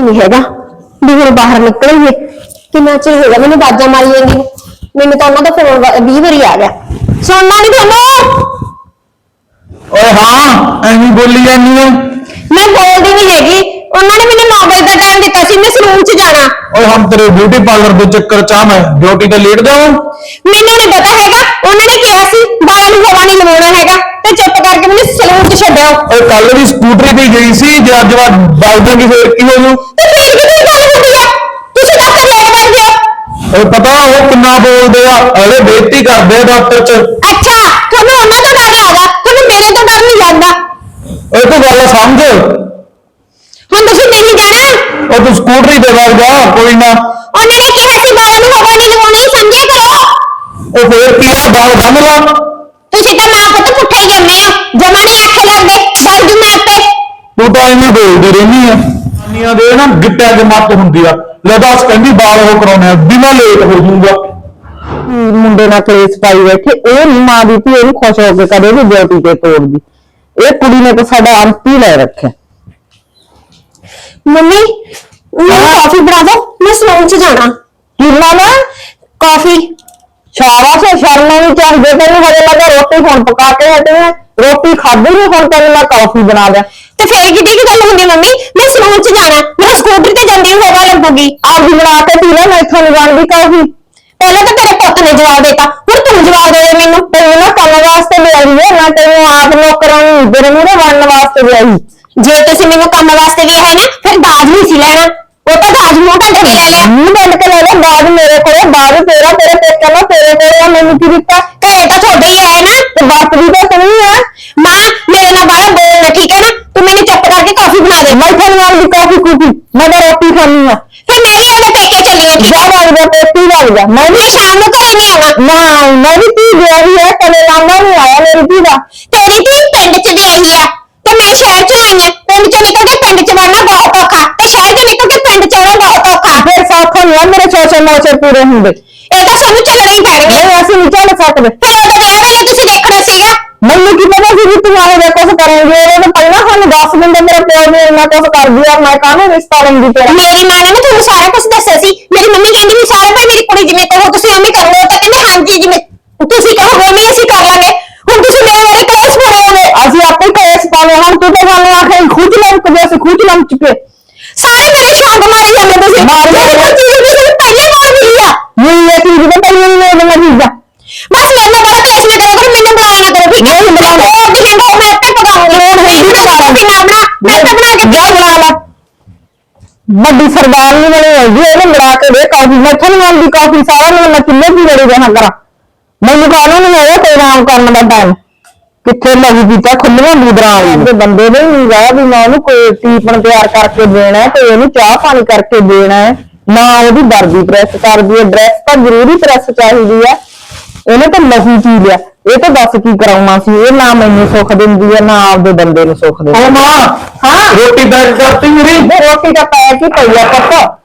ਨਹੀਂ ਹੈਗਾ। ਵੀ ਹੁਣ ਬਾਹਰ ਨਿਕਲਈਏ ਕਿੰਨਾ ਚਿਰ ਹੋ ਗਿਆ ਮੈਨੂੰ ਬਾਜਾਂ ਮਾਰੀ ਜਾਂਦੀ ਨੂੰ। ਮੈਨੂੰ ਤਾਂ ਉਹਨਾਂ ਦਾ ਫੋਨ 20 ਵਾਰੀ ਆ ਗਿਆ। ਸੁਣਨਾ ਨਹੀਂ ਤੁਹਾਨੂੰ ਓਏ ਹਾਂ ਐਵੇਂ ਬੋਲੀ ਜਾਂਦੀ ਆ ਮੈਂ ਬੋਲਦੀ ਨਹੀਂ ਹੈਗੀ। ਉਹਨਾਂ ਨੇ ਮੈਨੂੰ 9 ਵਜੇ ਦਾ ਟਾਈਮ ਦਿੱਤਾ ਸੀ। ਮੈਂ ਸਲੂਨ 'ਚ ਜਾਣਾ। ਓਏ ਹਮ ਤੇਰੇ ਬਿਊਟੀ ਪਾਰਲਰ ਦੇ ਚੱਕਰ ਚ ਆ ਮੈਂ। ਡਿਊਟੀ ਤੇ ਲੇਟ ਜਾਵਾਂ। ਮੈਨੂੰ ਨਹੀਂ ਪਤਾ ਹੈਗਾ ਉਹਨਾਂ ਨੇ ਕਿਹਾ ਸੀ ਬਾਲਾਂ ਨੂੰ ਹਵਾ ਨਹੀਂ ਲਵਾਉਣਾ ਹੈਗਾ ਤੇ ਚੁੱਪ ਕਰਕੇ ਮੈਨੂੰ ਸਲੂਨ 'ਚ ਛੱਡਿਓ। ਓਏ ਕੱਲ ਵੀ ਸਕੂਟਰੀ ਤੇ ਗਈ ਸੀ ਜੇ ਅੱਜ ਵਾ ਬਲ ਜਾਗੀ ਫੇਰ ਕੀ ਹੋ ਜੂ। ਤੇ ਫੇਰ ਕਿਹਦੀ ਗੱਲ ਹੁੰਦੀ ਆ? ਤੁਸੀਂ ਡਾਕਟਰ ਲੇਟ ਕਰਦੇ ਹੋ ਓਏ ਪਤਾ ਉਹ ਕਿੰਨਾ ਬੋਲਦੇ ਆ ਅਰੇ ਬੇਇੱਜ਼ਤੀ ਕਰਦੇ ਆ ਡਾਕਟਰ ਚ। ਅੱਛਾ ਤੁਹਾਨੂੰ ਉਹਨਾਂ ਤੋਂ ਡਰ ਲੱਗਦਾ ਤੁਹਾਨੂੰ ਮੇਰੇ ਤੋਂ ਡਰ ਨਹੀਂ ਲੱਗਦਾ। ਓਏ ਤੂੰ ਗੱਲ ਸਮਝ। ਹੁਣ ਤੁਸੀਂ ਨਹੀਂ ਜਾਣਾ ਉਹ ਤੂੰ ਸਕੂਟਰੀ ਤੇ ਵਗ ਜਾ ਕੋਈ ਨਾ। ਉਹਨਾਂ ਨੇ ਕਿਹਾ ਸੀ ਬਾਲਾਂ ਨੂੰ ਹਵਾ ਨਹੀਂ ਉਹ ਫੇਰ ਕੀ ਆ ਬਾਲ ਬੰਨ ਲਾ ਤੁਸੀਂ ਤਾਂ ਮਾਂ ਪੁੱਤ ਪੁੱਠੇ ਹੀ ਜੰਮੇ ਹੋ ਜਮਾ ਨਹੀਂ ਆਖੇ ਲੱਗਦੇ ਬਣ ਜੂ ਮੈਂ ਆਪੇ ਤੂੰ ਤਾਂ ਐਵੇਂ ਬੋਲਦੀ ਰਹਿਨੀ ਆ। ਨੀਆਂ ਦੇ ਨਾ ਗਿੱਟਿਆਂ ਦੇ ਮੱਤ ਹੁੰਦੀ ਆ। ਲੈ ਦੱਸ ਕਹਿੰਦੀ ਬਾਲ ਉਹ ਕਰਾਉਣੇ ਆ ਮੈਂ ਲੇਟ ਹੋ ਜਾਊਂਗਾ। ਮੁੰਡੇ ਨਾਲ ਕਲੇਸ਼ ਪਾਈ ਬੈਠੇ ਇਹ ਨਹੀਂ ਮਾਂ ਦੀ ਧੀ ਇਹਨੂੰ ਖੁਸ਼ ਹੋ ਕੇ ਕਦੇ ਵੀ ਡਿਊਟੀ ਤੇ ਤੋੜਦੀ। ਇਹ ਕੁੜੀ ਨੇ ਤਾਂ ਸਾਡਾ ਅੰਤ ਹੀ ਲੈ ਰੱਖਿਆ। ਮੰਮੀ ਮੈਨੂੰ ਕਾਫੀ ਬਣਾ ਦਿਓ ਮੈਂ ਸਲੂਨ 'ਚ ਜਾਣਾ। ਕਿਰਨਾ ਨਾ ਕਾਫੀ ਸ਼ਾਬਾਸ਼ ਹੈ, ਸ਼ਰਮ ਨਹੀਂ ਚਾਹੀਦੀ ਤੈਨੂੰ ਹਜੇ ਲੱਗਾ ਰੋਟੀ ਹੁਣ ਪਕਾ ਕੇ ਹਟੇ ਆ। ਰੋਟੀ ਖਾਧੀ ਨਹੀਂ ਹੁਣ ਤੈਨੂੰ ਮੈਂ ਕਾਫੀ ਬਣਾ ਦਿਆਂ। ਤੇ ਫੇਰ ਕਿੱਡੀ ਕੀ ਗੱਲ ਹੁੰਦੀ ਮੰਮੀ? ਮੈਂ ਸਲੂਨ 'ਚ ਜਾਣਾ ਮੈਂ ਸਕੂਟਰ ਤੇ ਜਾਂਦੀ ਨੂੰ ਹਵਾ ਲੱਗੂਗੀ। ਆਪਦੀ ਬਣਾ ਕੇ ਪੀ ਲੈ ਮੈਂ ਇੱਥੋਂ ਨਹੀਂ ਜਾਣਦੀ ਕਾਫੀ ਪਹਿਲਾਂ ਤਾਂ ਤੇਰੇ ਪੁੱਤ ਨੇ ਜਵਾਬ ਦਿੱਤਾ। ਹੁਣ ਤੂੰ ਜਵਾਬ ਦੇ ਦੇ ਮੈਨੂੰ। ਤੈਨੂੰ ਨਾ ਕੰਮ ਵਾਸਤੇ ਲਿਆਈ ਹੈ ਮੈਂ ਤੈਨੂੰ ਆਪ ਨੌਕਰਾਂ ਨੂੰ ਤੇਰੇ ਮੂਹਰੇ ਬਣਨ ਵਾਸਤੇ ਲਿਆਈ ਜੇ ਤੁਸੀਂ ਮੈਨੂੰ ਕੰਮ ਵਾਸਤੇ ਵੀ ਹੈ ਨਾ ਫਿਰ ਦਾਜ ਨਹੀਂ ਸੀ ਲੈਣਾ। ਤਾਂ ਦਾਜ ਮੂੰਹ ਢੱਕ ਕੇ ਲੈ ਲਿਆ ਮੂੰਹ ਬੰਦ ਕੇ ਲੈ ਲੈ ਬਾਅਦ ਮੇਰੇ ਕੋਲੇ ਬਾਅਦ ਤੇਰਾ ਤੇਰੇ ਪੇਕੇ ਨਾਲ ਤੇਰੇ ਕੋਲੇ ਆ ਮੈਨੂੰ ਕੀ ਦਿੱਤਾ? ਘਰੇ ਤਾਂ ਤੁਹਾਡੇ ਹੀ ਆਏ ਨਾ ਤੇ ਬਾਪ ਦੀ ਤਾਂ ਤੂੰ ਹੀ ਆ। ਮਾਂ ਮੇਰੇ ਨਾਲ ਬਾਹਰ ਬੋਲਣਾ ਠੀਕ ਹੈ ਨਾ? ਤੂੰ ਮੈਨੂੰ ਚੁੱਪ ਕਰਕੇ ਕਾਫੀ ਬਣਾ ਦੇ। ਮੈਂ ਤੁਹਾਨੂੰ ਆਉਂਦੀ ਕਾਫੀ ਕੁਫੀ ਮੈਂ ਤਾਂ ਰੋਟੀ ਖਾਣੀ ਆ ਫਿਰ ਮੈਂ ਵੀ ਉਹਦੇ ਪੇਕੇ ਚੱਲੀ ਆ ਠੀਕ ਜਾ ਹੈ ਵਗ ਜਾ ਪੇਟੀ ਵਗ ਜਾ। ਮੈਂ ਵੀ ਮੈਂ ਸ਼ਾਮ ਨੂੰ ਘਰੇ ਨਹੀਂ ਆਉਣਾ ਨਾ ਮੈਂ ਵੀ ਧੀ ਵਿਆਹੀ ਹੈ ਕਦੇ ਲਾਂਦਾ ਨਹੀਂ ਆਇਆ ਮੇਰੀ ਧੀ ਦਾ। ਤੇਰੀ ਧੀ ਪਿੰਡ 'ਚ ਵਿਆਹੀ ਆ ਤੇ ਮੈਂ ਸ਼ਹਿਰ 'ਚ ਆਈ ਆ। ਪਿੰਡ 'ਚੋਂ ਨਿਕਲ ਕੇ ਪਿੰਡ 'ਚ ਵੜਨਾ 900 900 ਪੂਰੇ ਹੁੰਦੇ। ਇਹ ਤਾਂ ਸਾਨੂੰ ਝਗੜੇ ਹੀ ਪੈਣਗੇ ਨਹੀਂ ਅਸੀਂ ਨਹੀਂ ਚੱਲ ਸਕਦੇ ਫਿਰ ਉਹਦੇ ਵਿਆਹ ਵੇਲੇ ਤੁਸੀਂ ਦੇਖਣਾ ਸੀਗਾ। ਮੈਨੂੰ ਕੀ ਪਤਾ ਸੀ ਕਿ ਤੂੰ ਆਏ ਦਾ ਕੁਝ ਕਰੇਂਗੇ ਉਹਨੇ ਤਾਂ ਪਹਿਲਾਂ ਸਾਨੂੰ ਦੱਸ ਦਿੰਦੇ ਮੇਰੇ ਪਿਓ ਨੇ ਇੰਨਾ ਕੁਝ ਕਰ ਦਿਆ ਮੈਂ ਕਾਹਨੂੰ ਰਿਸ਼ਤਾ ਲੰਦੀ ਤੇਰਾ? ਮੇਰੀ ਮਾਂ ਨੇ ਨਾ ਤੁਹਾਨੂੰ ਸਾਰਾ ਕੁਝ ਦੱਸਿਆ ਸੀ। ਮੇਰੀ ਮੰਮੀ ਕਹਿੰਦੀ ਵੀ ਸਾਰਾ ਭਾਈ ਮੇਰੀ ਕੁੜੀ ਜਿਵੇਂ ਕਹੋ ਤੁਸੀਂ ਉਵੇਂ ਕਰ ਲਓ ਤਾਂ ਕਹਿੰਦੇ ਹਾਂਜੀ ਜਿਵੇਂ ਤੁਸੀਂ ਕਹੋ ਉਵੇਂ ਅਸੀਂ ਕਰ ਲਾਂਗੇ। ਹੁਣ ਤੁਸੀਂ ਮੇਰੇ ਬਾਰੇ ਕੇਸ ਪਾਉਂਦੇ ਅਸੀਂ ਆਪੇ ਕੇਸ ਪਾਉਂਦੇ ਹੁਣ ਤੂੰ ਤਾਂ ਸਾਨੂੰ ਆਖੇ ਖੁਦ ਲੰਕ ਦੇ ਅਸੀਂ ਖੁਦ ਲੰਕ ਚੁੱਕੇ। ਵੱਡੀ ਸਰਦਾਰਨੀ ਬਣੀ ਹੈਗੀ ਇਹਨੇ ਬਣਾ ਕੇ ਦੇ ਕਾਫੀ, ਮੈਂ ਤੁਹਾਨੂੰ ਆਉਂਦੀ ਕਾਫੀ, ਸਾਰਾ ਦਿਨ ਮੈਂ ਕਿੰਨੇ ਵੀ ਲੜੀ ਰਹਾ ਕਰਾਂ। ਮੈਨੂੰ ਕਾਹਨੂੰ ਨਹੀਂ ਹੈਗਾ ਤੇ ਆਰਾਮ ਕਰਨ ਦਾ ਟਾਈਮ ਕਿੱਥੇ ਲੱਗੀ ਪੀਤਾ ਖੁੱਲੀਆਂ ਬੂਦਰਾਂ ਵਾਲੀ ਦੇ ਬੰਦੇ ਨੇ ਨਹੀਂ ਗਾ ਵੀ ਮੈਂ ਉਹਨੂੰ ਕੋਈ ਟੀਪਣ ਤਿਆਰ ਕਰਕੇ ਦੇਣਾ ਤੇ ਇਹਨੂੰ ਚਾਹ ਪਾਣੀ ਕਰਕੇ ਦੇਣਾ ਹੈ, ਨਾ ਉਹਦੀ ਵਰਦੀ ਪ੍ਰੈਸ ਕਰਦੀ ਹੈ। ਡਰੈਸ ਤਾਂ ਜ਼ਰੂਰੀ ਪ੍ਰੈਸ ਚਾਹੀਦੀ ਹੈ। ਇਹਨੇ ਤਾਂ ਲਹੂ ਪੀ ਲਿਆ ਇਹ ਤਾਂ ਦੱਸ ਕੀ ਕਰਾਉਣਾ ਸੀ ਇਹ ਨਾ ਮੈਨੂੰ ਸੁੱਖ ਦਿੰਦੀ ਹੈ ਨਾ ਆਪਦੇ ਬੰਦੇ ਨੂੰ ਸੁੱਖ ਦਿੰਦੀ। ਓ ਮਾਂ ਹਾਂ? ਰੋਟੀ ਬੈਕ ਕਰਤੀ ਮੇਰੀ। ਰੋਟੀ ਦਾ ਪੈ ਕੀ ਪਈ ਆ ਪੁੱਤ।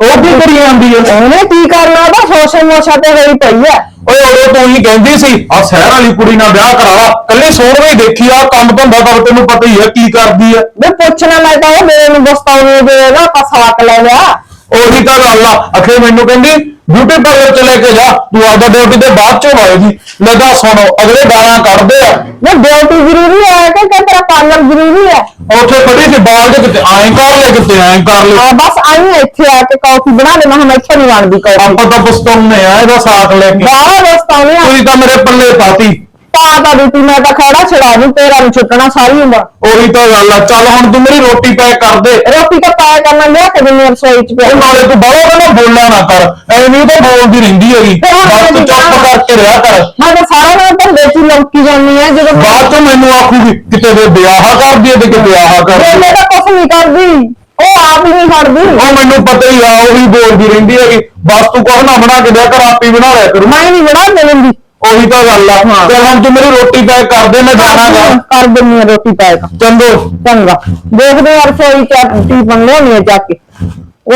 ਉਹ ਕੀ ਕਰੀ ਜਾਂਦੀ ਐ ਉਹਨੇ ਕੀ ਕਰਨਾ ਉਹਦਾ ਸੋਸ਼ਲ ਮੋਸ਼ਾ ਤੇ ਹੋਈ ਪਈ ਆ। ਓਏ ਉਹ ਤੂੰ ਹੀ ਕਹਿੰਦੀ ਸੀ ਆ ਸ਼ਹਿਰ ਵਾਲੀ ਕੁੜੀ ਨਾਲ ਵਿਆਹ ਕਰਾ ਲਾ। ਕੱਲੇ ਸੋਹਣੇ ਦੇਖੀ ਆ ਕੰਮ ਧੰਦਾ ਤਾਂ ਤੈਨੂੰ ਪਤਾ ਹੀ ਆ ਕੀ ਕਰਦੀ ਆ। ਵੇ ਪੁੱਛਣਾ ਮੈਂ ਤਾਂ ਉਹ ਮੇਰੇ ਨੂੰ ਬਸਤਾਉਣੇ ਦੇ ਨਾ ਪਸਾਕ ਲੈ ਲਿਆ। ਉਹੀ ਤਾਂ ਗੱਲ ਆ। ਅਖੇ ਮੈਨੂੰ ਕਹਿੰਦੀ ਬਿਊਟੀ ਪਾਰਲਰ ਚ ਲੈ ਕੇ ਜਾ ਤੂੰ ਆਪਦਾ ਡਿਊਟੀ ਤੇ ਬਾਅਦ ਚੋਂ ਆਏਗੀ। ਲੈ ਦੱਸ ਸੁਣੋ ਅਗਲੇ ਗਾਲਾਂ ਕੱਢਦੇ ਆ। ਵੇ ਡਿਊਟੀ ਜ਼ਰੂਰੀ ਹੈ ਕਿ ਕਿ ਤੇਰਾ ਪਾਰਲਰ ਜ਼ਰੂਰੀ ਹੈ ਉੱਥੇ ਖੜੀ ਸੀ ਬਾਲ ਦੇ ਕਿਤੇ ਐਂ ਕਰ ਲੈ ਕਿਤੇ ਐਂ ਕਰ ਲੈ। ਆ ਬਸ ਆਈ ਹਾਂ ਇੱਥੇ ਆ ਕੇ ਕਾਫੀ ਬਣਾ ਦੇ ਮੈਂ ਇੱਥੇ ਨਹੀਂ ਬਣਦੀ ਕਾਫੀ। ਆਪਾਂ ਤਾਂ ਪਸਤੌਨੇ ਆ ਇਹਦਾ ਸਾਥ ਲੈ ਕੇ। ਬਾਹਰ ਬਸਤਾਉਣੇ ਆ। ਤੁਸੀਂ ਤਾਂ ਮੇਰੇ ਪੱਲੇ ਪਾਤੀ। ਤਾਂ ਤਾਂ ਦਿੱਤੀ ਮੈਂ ਤਾਂ ਖੜਾ ਛੜਾ ਦੂੰ ਤੇਰਾ ਨੂੰ ਛੁੱਟਣਾ ਸਾਰੀ ਉਮਰ। ਉਹੀ ਤਾਂ ਗੱਲ ਆ ਚੱਲ ਹੁਣ ਤੂੰ ਮੇਰੀ ਰੋਟੀ ਪੈਕ ਕਰ ਦੇ। ਰੋਟੀ ਤਾਂ ਪਾਇਆ ਕਰਨਾ ਲਿਆ ਕੇ ਦਿੰਦੀ ਰਸੋਈ ਚ ਪਿਆ। ਉਹ ਨਾਲੇ ਤੂੰ ਬਾਹਲਾ ਕਹਿੰਦਾ ਬੋਲਿਆ ਨਾ ਕਰ ਐਵੇਂ ਤਾਂ ਬੋਲਦੀ ਰਹਿੰਦੀ ਹੈਗੀ। ਫਿਰ ਹੁਣ ਬਸ ਤੂੰ ਮੈਂ ਚੁੱਪ ਕਰਕੇ ਰਿਹਾ ਕਰ। ਮੈਂ ਤਾਂ ਸਾਰਾ ਦਿਨ ਧੰਦੇ ਚ ਹੀ ਲੰਕੀ ਜਾਂਦੀ ਆ ਜਦੋਂ ਬਾਅਦ ਚ ਮੈਨੂੰ ਆਖੂਗੀ ਕਿਤੇ ਦੇ ਵਿਆਹ ਕਰਦੀ ਹੈ ਤੇ ਕਿਤੇ ਵਿਆਹ ਕਰਦੀ ਮੈਂ ਹੈ ਤਾਂ ਕੁਛ ਨਹੀਂ ਕਰਦੀ। ਉਹ ਆਪ ਹੀ ਨਹੀਂ ਫੜਦੀ ਉਹ ਮੈਨੂੰ ਪਤਾ ਹੀ ਆ ਉਹੀ ਬੋਲਦੀ ਰਹਿੰਦੀ ਹੈਗੀ। ਬਸ ਤੂੰ ਕੁਛ ਨਾ ਬਣਾ ਕੇ ਦਿਆ ਕਰ ਆਪੀ ਬਣਾ ਲਿਆ ਕਰੂ। ਮੈਂ ਨਹੀਂ ਬਣਾ ਲੈਂਦੀ ਉਹੀ ਤਾਂ ਗੱਲ ਆ। ਹਾਂ। ਚੱਲ ਹੁਣ ਤੂੰ ਮੇਰੀ ਰੋਟੀ ਪੈਕ ਕਰ ਦੇ ਮੈਂ ਜਾਣਾ ਗਾ ਕਰ ਦਿੰਨੀ ਆ ਰੋਟੀ ਪੈਕ। ਚੰਗੋ। ਚੰਗਾ। ਦੇਖਦੇ ਆ ਰਸੋਈ ਚ ਟੀ ਬੰਗੋਣੀ ਆ ਜਾ ਕੇ।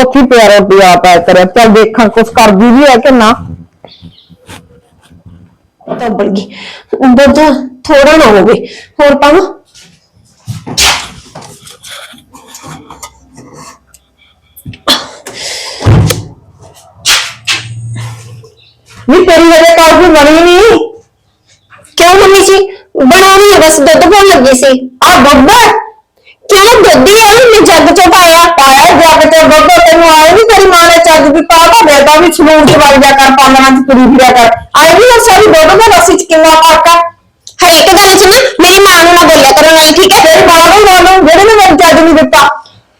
ਉੱਥੇ ਪਿਆ ਰੋਟੀ ਆ ਪੈਕ ਕਰਿਆ। ਚੱਲ ਦੇਖਾਂ ਕੁਛ ਕਰਦੀ ਵੀ ਹੈ ਕਿ ਨਾ। ਤਾਂ ਬਣ ਗਈ। ਦੁੱਧ ਥੋੜਾ ਨਾ ਹੋਵੇ। ਹੋਰ ਪਾਵਾਂ? ਨਹੀਂ ਤੇਰੀ ਹਜੇ ਕਾਫੀ ਬਣੀ ਨਹੀਂ ਕਿਉਂ ਮੰਮੀ ਜੀ ਬਣਾਉਣੀ ਹੈ ਬਸ ਦੁੱਧ ਪਾਉਣ ਲੱਗੀ ਸੀ। ਆ ਦੁੱਧ ਕਿਉਂ ਦੁੱਧ ਹੀ ਹੈ ਮੈਂ ਜੱਗ ਚੋਂ ਪਾਇਆ ਪਾਇਆ ਜੱਗ ਤੇ ਦੁੱਧ ਤੈਨੂੰ ਆਏ ਨਹੀਂ ਤੇਰੀ ਮਾਂ ਨੇ ਚੱਜ ਦਿੱਤਾ ਤਾਂ ਬੇਟਾ ਵੀ ਸਲੂਨ ਚ ਵਗ ਜਾ ਕਰ ਪਾਲਣਾ ਚ ਤੁਰੀ ਫਿਰਿਆ ਕਰ। ਆਈ ਨਹੀਂ ਸਾਰੀ ਦੁੱਧ ਦਾ ਲੱਸੀ ਚ ਕਿੰਨਾ ਫ਼ਰਕ ਹੈ ਹਰੇਕ ਗੱਲ 'ਚ ਨਾ ਮੇਰੀ ਮਾਂ ਨੂੰ ਨਾ ਬੋਲਿਆ ਕਰੋ ਨਾਲ, ਠੀਕ ਹੈ? ਫਿਰ ਮਾਂ ਨੂੰ ਜਿਹੜੇ ਨੇ ਮੈਨੂੰ ਚੱਜ ਨਹੀਂ ਦਿੱਤਾ।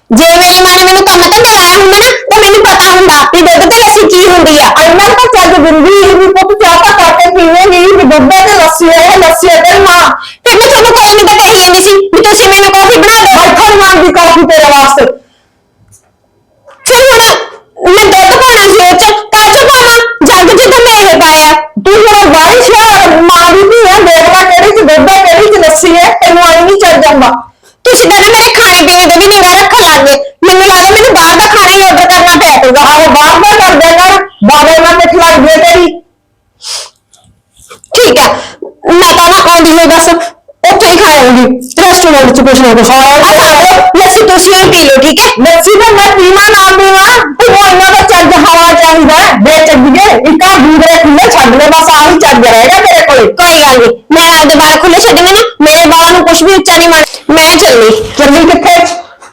ਜੇ ਮੇਰੀ ਮਾਂ ਨੇ ਮੈਨੂੰ ਕੰਮ ਤੇ ਲਾਇਆ ਹੁੰਦਾ ਨਾ ਤਾਂ ਮੈਨੂੰ ਪਤਾ ਹੁੰਦਾ ਵੀ ਦੁੱਧ ਤੇ ਲੱਸੀ ਕੀ ਹੁੰਦੀ ਆ। ਇੰਨਾ ਤਾਂ ਚੱਜ ਦਿੰਦੀ ਹੀ ਵੀ ਪੁੱਤ ਚਾਹ ਤਾਂ ਕਰਕੇ ਪੀਵੇਂਗੀ ਵੀ ਦੁੱਧ ਤੇ ਲੱਸੀ ਹੈ ਇਹ ਲੱਸੀ ਹੈ ਤੇਰੀ ਮਾਂ। ਫਿਰ ਮੈਂ ਤੁਹਾਨੂੰ ਕੋਈ ਨਹੀਂ ਤਾਂ ਕਹੀ ਜਾਂਦੀ ਸੀ ਵੀ ਤੁਸੀਂ ਮੈਨੂੰ ਕਾਫੀ ਬਣਾ ਦਿਓ ਬੈਠਣ ਮਾਂ ਦੀ ਕਾਫੀ ਤੇਰੇ ਵਾਸਤੇ। ਫਿਰ ਹੁਣ ਮੈਂ ਦੁੱਧ ਪਾਣਾ ਸੀ ਉਹ ਚ ਕਾਚੋ ਪਾਵਾਂ ਜੱਗ 'ਚ ਤਾਂ ਮੈਂ ਇਹ ਪਾਇਆ। ਤੂੰ ਮੇਰਾ ਵਾਰਿਸ ਹੈ ਮਾਂ ਦੀ ਧੀ ਹੈ ਦੇਖ ਲੈ ਕਿਹੜੀ ਚ ਦੁੱਧ ਹੈ ਕਿਹੜੀ ਚ ਲੱਸੀ ਹੈ ਤੈਨੂੰ ਆਈ ਨਹੀਂ ਚੱਲ ਜਾਂਦਾ ਤੁਸੀਂ ਤਾਂ ਨਾ ਮੇਰੇ ਖਾਣੇ ਪੀਣੇ ਤੇ ਵੀ ਨਿਗਾਹ ਰੱਖਣ ਲੱਗ ਗਏ। ਮੈਨੂੰ ਲੱਗਦਾ ਮੈਨੂੰ ਬਾਹਰ ਦਾ ਖਾਣਾ ਹੀ ਆਰਡਰ ਕਰਨਾ ਪਿਆ ਕਰੂਗਾ ਆਹੋ ਬਾਹਰ ਦਾ ਕਰ ਦੇਗਾ ਬਾਬੇ ਨਾਲ ਮਿੱਠ ਲੱਗ ਜੇ ਤੇਰੀ। ਠੀਕ ਆ। ਮੈਂ ਤਾਂ ਨਾ ਆਉਂਦੀ ਹੋਈ ਬਸ ਉੱਥੇ ਹੀ ਖਾ ਲਵਾਂਗੀ ਰੈਸਟੋਰੈਂਟ 'ਚ ਕੁਛ ਨਾ ਕੁਛ। ਲੱਸੀ ਤੁਸੀਂ ਹੀ ਪੀ ਲਓ ਠੀਕ ਹੈ? ਲੱਸੀ ਤਾਂ ਮੈਂ ਪੀਵਾਂ ਨਾ ਪੀਵਾਂ। ਤੈਨੂੰ ਇੰਨਾ ਤਾਂ ਚੱਜ ਹਵਾ ਚਾਹੀਦਾ ਹੈ। ਬੇਚੱਜੀਏ ਇੱਕ ਆ ਦੂਸਰੇ ਖੁੱਲੇ ਛੱਡ ਲੈ ਬਸ ਆਹੀ ਚੱਜ ਰਹੇਗਾ ਤੇਰੇ ਕੋਲੇ। ਕੋਈ ਗੱਲ ਨਹੀਂ ਮੈਂ ਆਪਦੇ ਬਾਲ ਖੁੱਲੇ ਛੱਡਣੇ ਨਾ। ਮੇਰੇ ਬਾਲਾਂ ਨੂੰ ਕੁਝ ਵੀ ਉੱਚਾ ਨਹੀਂ ਮਾਰ ਮੈਂ ਚੱਲੀ। ਚੱਲੀ ਕਿੱਥੇ?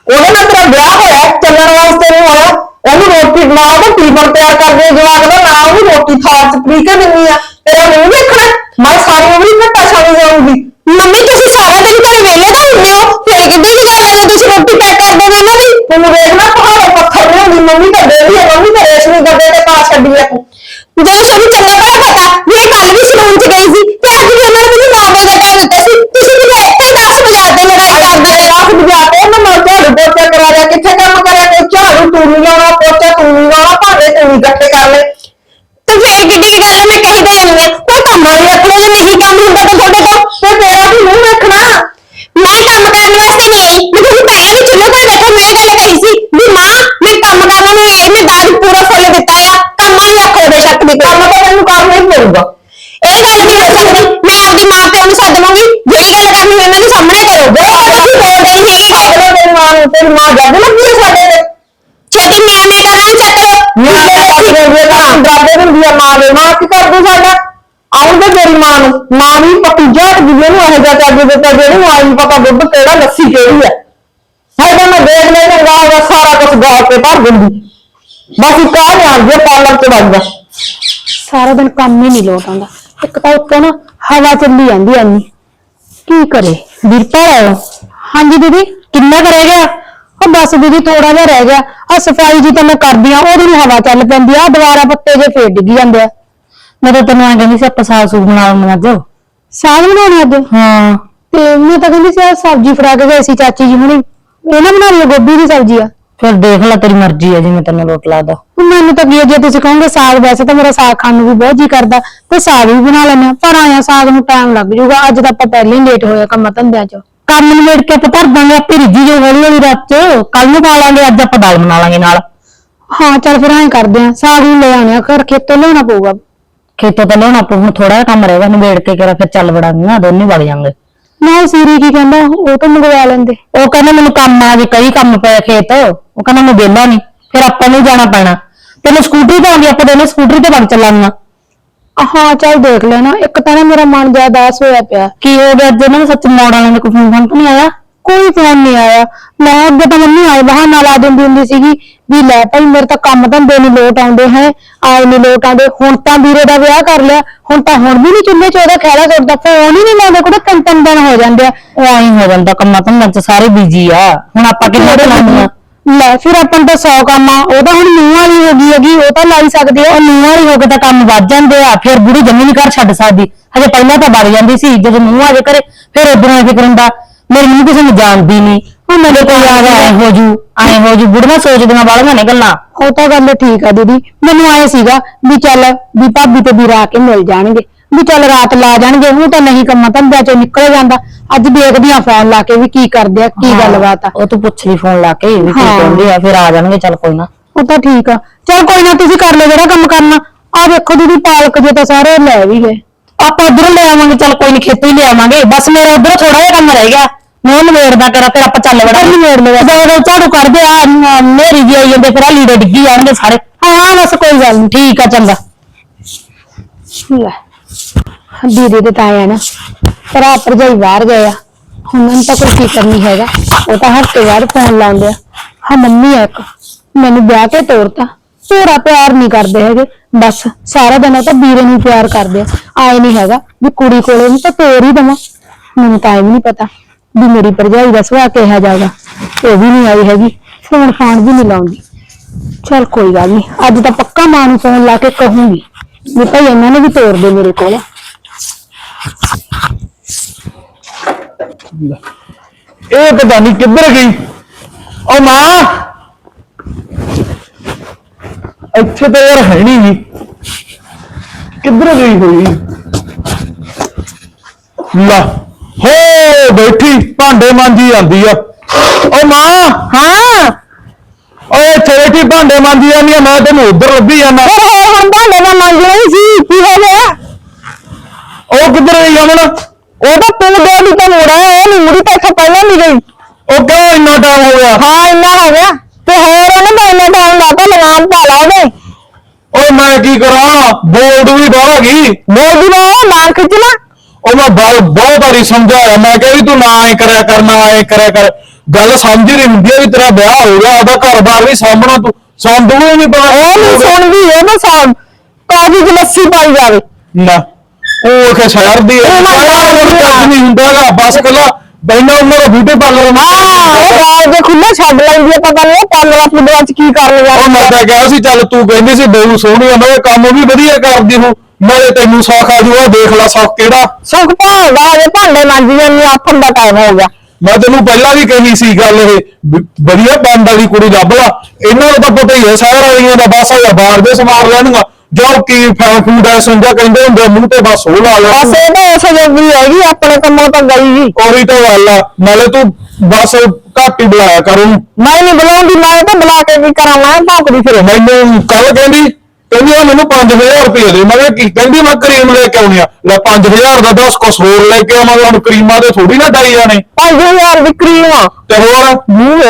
ਉਹਦੇ ਨਾਲ ਤੇਰਾ ਵਿਆਹ ਹੋਇਆ ਚੱਲਣ ਵਾਸਤੇ ਨਹੀਂ ਹੋਇਆ ਉਹਨੂੰ ਰੋਟੀ ਨਾ ਉਹਦਾ ਟੀਫਨ ਤਿਆਰ ਕਰਦੇ ਜਵਾਕ ਦਾ ਨਾ ਉਹਨੂੰ ਰੋਟੀ ਥਾਲ ਚ ਪੀ ਕੇ ਦਿੰਨੀ ਆ। ਤੇਰਾ ਮੂੰਹ ਦੇਖਣਾ, ਮੈਂ ਸਾਰੀ ਉਮਰ ਹੀ ਘੱਟਾ ਛਾਣੀ ਜਾਊਂਗੀ ਮੰਮੀ, ਤੁਸੀਂ ਸਾਰਾ ਦਿਨ ਘਰੇ ਵਿਹਲੇ ਤਾਂ ਹੁੰਦੇ ਹੋ, ਫਿਰ ਕਿੱਦਾਂ ਦੀ ਗੱਲ ਹੈ ਤੁਸੀਂ ਰੋਟੀ ਪੈਕ ਕਰ ਦੋਗੇ ਇਹਨਾਂ ਦੀ? ਮੈਨੂੰ ਵੇਖਣਾ ਪਹਾੜੇ ਪੱਥਰ ਲਿਆਉਂਦੀ ਮੰਮੀ ਤਾਂ ਦੇਦੀ ਹੈ ਮੰਮੀ ਤਾਂ ਰੇਸ਼ਮੀ ਗੱਡੇ ਤੇ ਪਾ ਛੱਡੀ ਆ ਤੂੰ। ਜਦੋਂ ਤੁਹਾਨੂੰ ਚੰਗਾ ਭਲਾ ਪਤਾ ਵੀ ਇਹ ਕੱਲ ਵੀ ਸਲੂਨ 'ਚ ਗਈ ਸੀ ਭਾਂਡੇ ਤੂੰ ਨਹੀਂ ਇਕੱਠੇ ਕਰ ਲੈ ਤੇ ਫੇਰ ਕਿੱਡੀ ਕੁ ਗੱਲ ਹੈ ਮੈਂ ਕਹੀ ਤਾਂ ਜਾਂਦੀ ਹਾਂ ਕੋਈ ਕੰਮ ਵਾਲੀ ਰੱਖ ਲਓ ਜੇ ਨਹੀਂ ਕੰਮ ਹੁੰਦਾ ਤਾਂ ਤੁਹਾਡੇ ਕੋਲ ਤੇ ਤੇਰਾ ਵੀ ਮੂੰਹ ਰੱਖਣਾ ਮੈਂ ਕੰਮ ਕਰਨ ਵਾਸਤੇ ਨਹੀਂ ਆਈ ਮੈਂ ਤੁਹਾਨੂੰ ਪਹਿਲਾਂ ਵੀ ਚੁੱਲ੍ਹੇ ਤੇ ਬੈਠੇ ਮੈਂ ਇਹ ਗੱਲ ਕਹੀ ਸੀ ਵੀ ਮਾਂ ਮੈਂ ਕੰਮ ਕਰਨ ਨੂੰ ਆਈ ਮੈਂ ਦਾਜ ਪੂਰਾ ਫੁੱਲ ਦਿੱਤਾ ਆ ਕੰਮ ਵਾਲੀ ਰੱਖ ਲਓ ਬੇਸ਼ੱਕ ਦੀ ਕੰਮ ਤਾਂ ਤੈਨੂੰ ਕਰਨਾ ਹੀ ਪਊਗਾ ਇਹ ਗੱਲ ਨਹੀਂ ਹੋ ਸਕਦੀ ਮੈਂ ਆਪਦੇ ਮਾਂ ਪਿਓ ਨੂੰ ਸੱਦ ਲਵਾਂਗੀ ਜਿਹੜੀ ਗੱਲ ਕਰਨੀ ਹੋਈ ਇਹਨਾਂ ਦੇ ਸਾਹਮਣੇ ਕਰੋ ਜੋ ਤੁਸੀਂ ਬੋਲਦੇ ਹੀ ਨਹੀਂ ਹੈਗੇ ਅਗਲੇ ਤੇਰੀ ਮਾਂ ਨੂੰ ਤੇਰੀ ਮਾਂ ਜੱਜ ਲੱਗੀ ਹੈ ਸਾਡੇ ਤੇ ਛੇਤੀ ਮੈਂ ਮੈਂ ਕਰਨਾ ਚੱਕ ਲਓ ਮੈਂ ਤਾਂ ਕਿਹੜੇ ਵੇ ਨਾ ਡਰਦੇ ਹੁੰਦੀ ਆ ਮਾਂ ਦੇ ਮਾਂ ਕੀ ਕਰਦੀ ਸਾਡਾ ਆਉਂਦੇ ਤੇਰੀ ਮਾਂ ਨੂੰ ਮਾਂ ਵੀ ਪੱਕੀ ਜਾਟ ਦੀ ਨੂੰ ਇਹ ਜਿਹਾ ਚੱਜ ਦਿੱਤਾ ਜਿਹੜੀ ਆਈ ਨੀ ਪਤਾ ਦੁੱਧ ਕਿਹੜਾ ਲੱਸੀ ਕਿਹੜੀ ਹਾਏ ਤਾਂ ਮੈਂ ਦੇਖ ਲੈ ਚੰਗਾ ਹੋਗਾ ਸਾਰਾ ਕੁਝ ਗਾਲ ਕੇ ਭਰ ਦਿੰਦੀ। ਬਸ ਇੱਕ ਆ ਜਾਣ ਜੇ ਪਾਰਲਰ ਚ ਵੱਜ ਜਾ। ਸਾਰਾ ਦਿਨ ਕੰਮ ਹੀ ਨਹੀਂ ਲੋਟ ਆਉਂਦਾ। ਇੱਕ ਤਾਂ ਉੱਤੋਂ ਨਾ ਹਵਾ ਚੱਲੀ ਜਾਂਦੀ ਐ ਇੰਨੀ। ਕੀ ਕਰੇ? ਵੀਰਪਾਲ ਹਾਂਜੀ ਦੀਦੀ। ਕਿੰਨਾ ਕੁ ਰਹਿ ਗਿਆ? ਉਹ ਬਸ ਦੀਦੀ ਥੋੜਾ ਜਿਹਾ ਰਹਿ ਗਿਆ। ਆ ਸਫ਼ਾਈ ਜੀ ਤਾਂ ਮੈਂ ਕਰਦੀ ਆ ਉਹਦੀ ਨੂੰ ਹਵਾ ਚੱਲ ਪੈਂਦੀ ਆ। ਦੁਬਾਰਾ ਪੱਤੇ ਜੇ ਫੇਰ ਡਿੱਗ ਜਾਂਦੇ ਆ। ਮੈਂ ਤਾਂ ਤੈਨੂੰ ਆਂ ਕਹਿੰਦੀ ਸੀ ਆਪਾਂ ਸਾਗ ਸੂਗ ਬਣਾ ਲਵਾਂਗੇ ਅੱਜ। ਸਾਗ ਬਣਾਉਣਾ ਅੱਜ? ਹਾਂ। ਤੇ ਮੈਂ ਤਾਂ ਕਹਿੰਦੀ ਸੀ ਆਹ ਸਬਜ਼ੀ ਫੜਾ ਕੇ ਗਏ ਸੀ ਚਾਚੀ ਜੀ ਹੁਣੀ। ਨਾ ਬਣਾ ਲਿਓ ਗੋਭੀ ਦੀ ਸਬਜ਼ੀ ਆ। ਫਿਰ ਦੇਖ ਲੈ ਤੇਰੀ ਮਰਜ਼ੀ ਆ ਜਿਵੇਂ ਤੈਨੂੰ ਰੋਟ ਲੱਗਦਾ। ਮੈਨੂੰ ਤਾਂ ਕੀ ਆ, ਜੇ ਤੁਸੀਂ ਕਹੋਗੇ ਸਾਗ ਵੈਸੇ ਤਾਂ ਮੇਰਾ ਸਾਗ ਖਾਣ ਨੂੰ ਵੀ ਬਹੁਤ ਜੀ ਕਰਦਾ ਤੇ ਸਾਗ ਵੀ ਬਣਾ ਆ ਪਰ ਆਇਆ ਸਾਗ ਨੂੰ ਟਾਈਮ ਲੱਗ ਜਾਊਗਾ। ਅੱਜ ਤਾਂ ਆਪਾਂ ਪਹਿਲਾਂ ਹੀ ਲੇਟ ਹੋਇਆ ਕੰਮ ਧੰਦਿਆਂ 'ਚ। ਕੰਮ ਨਿਬੇੜ ਕੇ ਆਪਾਂ ਧਰ ਦਾਂਗੇ ਆਪੇ ਜੋ ਹੌਲੀ ਹੌਲੀ ਰਾਤ 'ਚ। ਕੱਲ ਨੂੰ ਪਾ ਲਾਂਗੇ ਅੱਜ ਆਪਾਂ ਦਾਲ ਬਣਾ ਲਾਂਗੇ ਨਾਲ। ਹਾਂ ਚੱਲ ਫਿਰ ਐਂ ਕਰਦੇ ਆ ਸਾਗ ਨੂੰ ਲੈ ਆਉਣੇ ਆ ਘਰ ਖੇਤੋਂ ਲਿਆਉਣਾ ਪਊਗਾ। ਖੇਤੋਂ ਤਾਂ ਲਿਆਉਣਾ ਪਊ ਹੁਣ ਥੋੜਾ ਜਿਹਾ ਕੰਮ ਰਹੇਗਾ ਨਿਬੇੜ ਕੇ ਕਰਾ ਫਿਰ ਚੱਲ ਵੜਾਂਗੇ ਦੋਨੇ ਵਗ ਜਾਾਂਗੇ ਨਾ ਸੀਰੀ ਕੀ ਕਹਿੰਦਾ ਉਹ ਤਾਂ ਮੰਗਵਾ ਲੈਂਦੇ। ਉਹ ਕਹਿੰਦਾ ਮੈਨੂੰ ਕੰਮ ਆ ਜੇ ਕਈ ਕੰਮ ਪਿਆ ਖੇਤ ਉਹ ਕਹਿੰਦਾ ਮੈਂ ਵਿਹਲਾ ਨਹੀਂ ਫਿਰ ਆਪਾਂ ਨੂੰ ਜਾਣਾ ਪੈਣਾ। ਤੈਨੂੰ ਸਕੂਟਰੀ ਤੇ ਆਉਂਦੀ ਆਪਾਂ ਦੋਨੇ ਸਕੂਟਰੀ ਤੇ ਵਗ ਚੱਲਾਂਗੇ ਹਾਂ ਚੱਲ ਦੇਖ ਲੈਣਾ ਇੱਕ ਤਾਂ ਨਾ ਮੇਰਾ ਮਨ ਜ਼ਿਆਦਾ ਉਦਾਸ ਹੋਇਆ ਪਿਆ। ਕੀ ਹੋ ਗਿਆ ਅੱਜ? ਇਹਨਾਂ ਨੂੰ ਸੱਚ ਮੋੜ ਵਾਲਿਆਂ ਦਾ ਕੋਈ ਫੋਨ ਫਾਨ ਤਾਂ ਨਹੀਂ ਆਇਆ? ਕੋਈ ਫੋਨ ਨਹੀਂ ਆਇਆ। ਮੈਂ ਅੱਗੇ ਤਾਂ ਮੰਮੀ ਆਏ ਬਹਾਨਾ ਲਾ ਦਿੰਦੀ ਹੁੰਦੀ ਸੀਗੀ ਵੀ ਲੈ ਭਾਈ ਮੇਰੇ ਤਾਂ ਕੰਮ ਧੰਦੇ ਨਹੀਂ ਲੋਟ ਆਉਂਦੇ ਹੈ ਆਏ ਨਹੀਂ ਲੋਟ ਆਉਂਦੇ। ਹੁਣ ਤਾਂ ਵੀਰੇ ਦਾ ਵਿਆਹ ਕਰ ਲਿਆ ਹੁਣ ਤਾਂ ਹੁਣ ਵੀ ਨਹੀਂ ਚੁੱਲ੍ਹੇ 'ਚ ਉਹਦਾ ਖਹਿੜਾ ਸੁੱਟਦਾ ਫੋਨ ਹੀ ਨਹੀਂ ਲਾਉਂਦੇ ਕੋਲ ਤਿੰਨ ਤਿੰਨ ਦਿਨ ਹੋ ਜਾਂਦੇ ਆ। ਉਹ ਆਈ ਹੋ ਜਾਂਦਾ ਕੰਮਾਂ ਧੰਦਿਆਂ 'ਚ ਸਾਰੇ ਬਿਜ਼ੀ ਆ। ਹੁਣ ਆਪਾਂ ਕਿੰਨੇ ਚਲਾਉਂਦੇ ਲੈ ਫਿਰ ਆਪਾਂ ਨੂੰ ਤਾਂ 100 ਕੰਮ ਆ। ਉਹ ਤਾਂ ਹੁਣ ਨੂੰਹ ਵਾਲੀ ਹੋ ਗਈ ਹੈਗੀ ਉਹ ਤਾਂ ਲਾਈ ਸਕਦੇ ਆ। ਉਹ ਨੂੰਹ ਵਾਲੀ ਹੋ ਕੇ ਤਾਂ ਕੰਮ ਵੱਧ ਜਾਂਦੇ ਆ। ਫਿਰ ਬੁੜੀ ਜੰਮੀ ਨਹੀਂ ਕਰ ਛੱਡ ਸਕਦੀ। ਹਜੇ ਪਹਿਲਾਂ ਤਾਂ ਵੜ ਜਾਂਦੀ ਸੀ ਜਦੋਂ ਨੂੰਹ ਆ ਜੇ ਕਰੇ ਫਿਰ ਉਧਰੋਂ ਫਿਕਰ ਹੁੰਦਾ ਮੇਰੀ ਨੂੰਹ ਕਿਸੇ ਨੂੰ ਜਾਣਦੀ ਨਹੀਂ ਉਹ ਮੇਰੇ ਕੋਲ ਆ ਗਿਆ ਐ ਹੋ ਜੂ ਐ ਹੋ ਜੂ। ਬੁੜੀਆਂ ਸੋਚਦੀਆਂ ਬਾਲੀਆਂ ਨੇ ਗੱਲਾਂ ਉਹ ਤਾਂ ਗੱਲ ਠੀਕ ਆ ਦੀਦੀ। ਮੈਨੂੰ ਆਏ ਸੀਗਾ ਵੀ ਚੱਲ ਵੀ ਭਾਬੀ ਤੇ ਵੀਰ ਆ ਕੇ ਮਿਲ ਜਾਣਗੇ। ਵੀ ਚੱਲ ਰਾਤ ਲਾ ਜਾਣਗੇ ਉਹ ਤਾਂ ਨਹੀਂ ਕੰਮਾਂ ਧੰਦਿਆਂ ਚੋਂ ਨਿਕਲ ਜਾਂਦਾ। ਅੱਜ ਦੇਖਦੀ ਆ ਫੋਨ ਲਾ ਕੇ ਵੀ ਕੀ ਕਰਦੇ ਆ ਕੀ ਗੱਲਬਾਤ ਆ। ਉਹ ਤੂੰ ਪੁੱਛ ਲਈ ਫੋਨ ਲਾ ਕੇ ਵੀ ਕੀ ਕਹਿੰਦੇ ਆ ਫਿਰ ਆ ਜਾਣਗੇ ਚੱਲ ਕੋਈ ਨਾ। ਉਹ ਤਾਂ ਠੀਕ ਆ। ਚੱਲ ਕੋਈ ਨਾ ਤੁਸੀਂ ਕਰ ਲਓ ਜਿਹੜਾ ਕੰਮ ਕਰਨਾ। ਆ ਵੇਖੋ ਦੀਦੀ ਪਾਲਕ ਜੇ ਤਾਂ ਸਾਰੇ ਲੈ ਵੀ ਗਏ। ਆਪਾਂ ਉਧਰੋਂ ਲੈ ਆਵਾਂਗੇ ਚੱਲ ਕੋਈ ਨਹੀਂ ਖੇਤੋਂ ਹੀ ਲੈ ਆਵਾਂਗੇ। ਬਸ ਮੇਰਾ ਉਧਰ ਥੋੜਾ ਜਿਹਾ ਕੰਮ ਰਹਿ ਗਿਆ। ਮੈਂ ਨਵੇੜਦਾ ਕਰਾਂ ਫਿਰ ਆਪਾਂ ਚੱਲ ਵੜਾਂਗੇ ਨਵੇੜ ਲਵਾ ਜਦੋਂ ਝਾੜੂ ਕਰਦੇ ਆ ਮੇਰੀ ਵੀ ਆਈ ਜਾਂਦੇ ਫਿਰ ਆ ਲੀੜੇ ਡਿੱਗੀ ਜਾਣਗੇ ਸਾਰੇ। ਹਾਂ ਬਸ ਕੋਈ ਗੱਲ ਨਹੀਂ ਠੀਕ ਆ ਚੰਗਾ। ਲੈ ਦੀਦੀ ਦੇ ਤਾਂ ਆਇਆ ਨਾ ਭਰਾ ਭਰਜਾਈ ਬਾਹਰ ਗਏ ਆ। ਉਹਨਾਂ ਨੂੰ ਤਾਂ ਕੋਈ ਫਿਕਰ ਨਹੀਂ ਹੈਗਾ। ਉਹ ਤਾਂ ਹਫ਼ਤੇ ਬਾਅਦ ਫੋਨ ਲਾਉਂਦੇ ਆ। ਹਾਂ ਮੰਮੀ ਆ ਇੱਕ ਮੈਨੂੰ ਵਿਆਹ ਕੇ ਤੋਰਤਾ। ਪੂਰਾ ਪਿਆਰ ਨਹੀਂ ਕਰਦੇ ਹੈਗੇ। ਬਸ ਸਾਰਾ ਦਿਨ ਉਹ ਤਾਂ ਵੀਰੇ ਨੂੰ ਪਿਆਰ ਕਰਦੇ ਆ। ਆਏ ਨਹੀਂ ਹੈਗਾ ਵੀ ਕੁੜੀ ਕੋਲੇ ਨੂੰ ਤਾਂ ਤੋਰ ਹੀ ਦਵਾਂ। ਮੈਨੂੰ ਤਾਂ ਇਹ ਵੀ ਨਹੀਂ ਪਤਾ। ਵੀ ਮੇਰੀ ਭਰਜਾਈ ਦਾ ਸੁਭਾਅ ਕਿਹਾ ਜਾਊਗਾ ਉਹ ਵੀ ਨਹੀਂ ਆਈ ਹੈਗੀ ਫੋਨ ਫਾਨ ਵੀ ਨਹੀਂ ਲਾਉਂਦੀ। ਚਲ ਕੋਈ ਗੱਲ ਨਹੀਂ, ਅੱਜ ਤਾਂ ਪੱਕਾ ਮਾਂ ਨੂੰ ਫੋਨ ਲਾ ਕੇ ਕਹੂੰਗੀ, ਵੀ ਭਾਈ ਇਹਨਾਂ ਨੇ ਵੀ ਤੋਰ ਦੇ ਮੇਰੇ ਕੋਲ। ਇਹ ਪਤਾ ਨਹੀਂ ਕਿੱਧਰ ਗਈ। ਓ ਮਾਂ! ਇੱਥੇ ਤਾਂ ਯਾਰ ਹੈ ਨਹੀਂ ਕਿੱਧਰ ਗਈ ਹੋਈ? ਲਾ। ਹੋ ਬੈਠੀ ਭਾਂਡੇ ਮਾਂਜੀ ਜਾਂਦੀ ਆ। ਓ ਮਾਂ! ਹਾਂ। ਓਏ ਇੱਥੇ ਬੈਠੀ ਭਾਂਡੇ ਮਾਂਜੀ ਜਾਂਦੀ ਆ ਮੈਂ ਤੈਨੂੰ ਉੱਧਰ ਲੱਭੀ ਜਾਂਦਾ। ਹੋਰ ਹੁਣ ਭਾਂਡੇ ਦਾ ਮੰਗਣਾ ਹੀ ਸੀ ਕੀ ਹੋ ਗਿਆ? ਉਹ ਕਿੱਧਰ ਗਈ ਅਮਨ ਉਹ ਤਾਂ ਤੂੰ ਦੇ ਦੀ ਤਾਂ ਮੁੜਾ ਉਹ ਨਹੀਂ ਮੁੜੀ ਤਾਂ ਇੱਥੋਂ ਪਹਿਲਾਂ ਨਹੀਂ ਗਈ। ਉਹ ਕਿਉਂ ਇੰਨਾ ਟਾਈਮ ਹੋ ਗਿਆ? ਹਾਂ ਇੰਨਾ ਹੋ ਗਿਆ। ਤੇ ਹੋਰ ਉਹਨੇ ਤਾਂ ਇੰਨਾ ਟਾਈਮ ਲਾਤਾ ਲਗਾਮ ਪਾ ਲਾ ਉਹਦੇ। ਓਏ ਮੈਂ ਕੀ ਕਰਾਂ? ਬੋਲਡ ਵੀ ਬਾਹਰ ਗਈ। ਬੋਲਦੀ ਨਾ ਮਾਂ ਖਿੱਚਣਾ ਉਹ ਮੈਂ ਬਹੁਤ ਬਹੁਤ ਵਾਰੀ ਸਮਝਾਇਆ ਮੈਂ ਕਿਹਾ ਵੀ ਤੂੰ ਨਾ ਐ ਕਰਿਆ ਕਰ ਨਾ ਐ ਕਰਿਆ ਕਰ। ਗੱਲ ਸਮਝ ਹੀ ਨਹੀਂ ਹੁੰਦੀ ਵੀ ਤੇਰਾ ਵਿਆਹ ਹੋ ਗਿਆ ਉਹਦਾ ਘਰ-ਬਾਰ ਵੀ ਸਾਹਮਣਾ ਤੂੰ ਸਾਨੂੰ ਵੀ ਨਹੀਂ ਪਤਾ ਉਹ ਨਹੀਂ ਸੁਣਦੀ ਉਹ ਨਾ ਸਾਬ ਕਾਜੀ ਲੱਸੀ ਪਾਈ ਜਾਵੇ। ਨਾ ਉਹ ਕਿ ਸ਼ਹਿਰ ਦੀ ਹੈ। ਉਹ ਸਾਰਾ ਜਾਣਦੀ ਕੁਝ ਹਾਂ। ਨਹੀਂ ਹੁੰਦਾਗਾ ਬਸ ਕੱਲਾ ਬੈਨਾ ਉਹਨਾਂ ਦਾ ਬਿਊਟੀ ਪਾਰਲਰ ਨਾ ਹਾਂ ਉਹ ਬਾਹਰ ਜੇ ਖੁੱਲੇ ਛੱਡ ਲੈਂਦੀ ਆ ਪਤਾ ਨਹੀਂ ਪਾਲਰਾ ਫੁੱਲਾਂ ਚ ਕੀ ਕਰ ਲਿਆ ਉਹ ਮੈਂ ਤਾਂ ਕਿਹਾ ਸੀ ਚੱਲ ਤੂੰ ਕਹਿੰਦੀ ਸੀ ਬਹੂ ਸੋਹਣੀ ਆ ਮੈਂ ਕਿਹਾ ਕੰਮ ਵੀ ਵਧੀਆ ਕਰਦੀ ਹੂੰ। ਨਾਲੇ ਤੈਨੂੰ ਸੌਖ ਆ ਜੂਗਾ ਦੇਖ ਲੈ ਸੌਖ ਕਿਹੜਾ। ਸੁੱਖ ਭਾਂਦਾ ਜੇ ਭਾਂਡੇ ਮਾਂਜੀ ਜਾਂਦੀ ਆਥਣ ਦਾ ਟਾਈਮ ਹੋ ਗਿਆ। ਮੈਂ ਤੈਨੂੰ ਪਹਿਲਾਂ ਵੀ ਕਹੀ ਸੀ ਗੱਲ ਇਹ ਵੀ ਵਧੀਆ ਪਿੰਡ ਵਾਲੀ ਕੁੜੀ ਲੱਭ ਲਾ। ਇਹਨਾਂ ਨੂੰ ਤਾਂ ਪਤਾ ਹੀ ਹੈ ਸ਼ਹਿਰ ਵਾਲੀਆਂ ਦਾ ਬਸ ਆ ਬਾਹਰ ਦੇ ਸਮਾਰ ਲੈਣਗਾ। ਜੋ ਕੀ ਫੈਨ ਫੂਡ ਐ ਸੰਜਾ ਕਹਿੰਦੇ ਹੁੰਦੇ ਆ, ਮੂੰਹ ਤੇ ਬਸ ਉਹ ਲਾ ਲੈ ਬਸ ਇਹ ਤਾਂ ਉਸ ਜੋਗੀ ਹੈਗੀ ਆਪਣੇ ਕੰਮੋਂ ਤਾਂ ਗਈ ਹੀ ਉਹੀ ਤਾਂ ਗੱਲ ਆ ਨਾਲੇ ਤੂੰ ਬਸ ਘੱਟ ਹੀ ਬੁਲਾਇਆ ਕਰ। ਮੈਂ ਨਹੀਂ ਬੁਲਾਉਂਦੀ ਮੈਂ ਤਾਂ ਬੁਲਾ ਕੇ ਕੀ ਕਰਾਂ ਮੈਂ ਭੌਂਕਦੀ ਫਿਰੇ। ਮੈਨੂੰ ਕੱਲ ਕਹਿੰਦੀ ਕਹਿੰਦੀ ਆ ਮੈਨੂੰ 5000 ਰੁਪਏ ਦੇ। ਮੈਂ ਕਿਹਾ ਕੀ ਕਹਿੰਦੀ ਮੈਂ ਕਰੀਮ ਲੈ ਕੇ ਆਉਣੀ ਆ। ਲੈ 5000 ਦਾ 10 ਕੁਛ ਹੋਰ ਲੈ ਕੇ ਆਵਾਂਗਾ ਹੁਣ ਕਰੀਮਾਂ ਦੇ ਥੋੜੀ ਨਾ ਡਾਈ ਜਾਣੇ। 5000 ਦੀ ਕਰੀਮ ਆ। ਤੇ ਹੋਰ? ਮੂੰਹ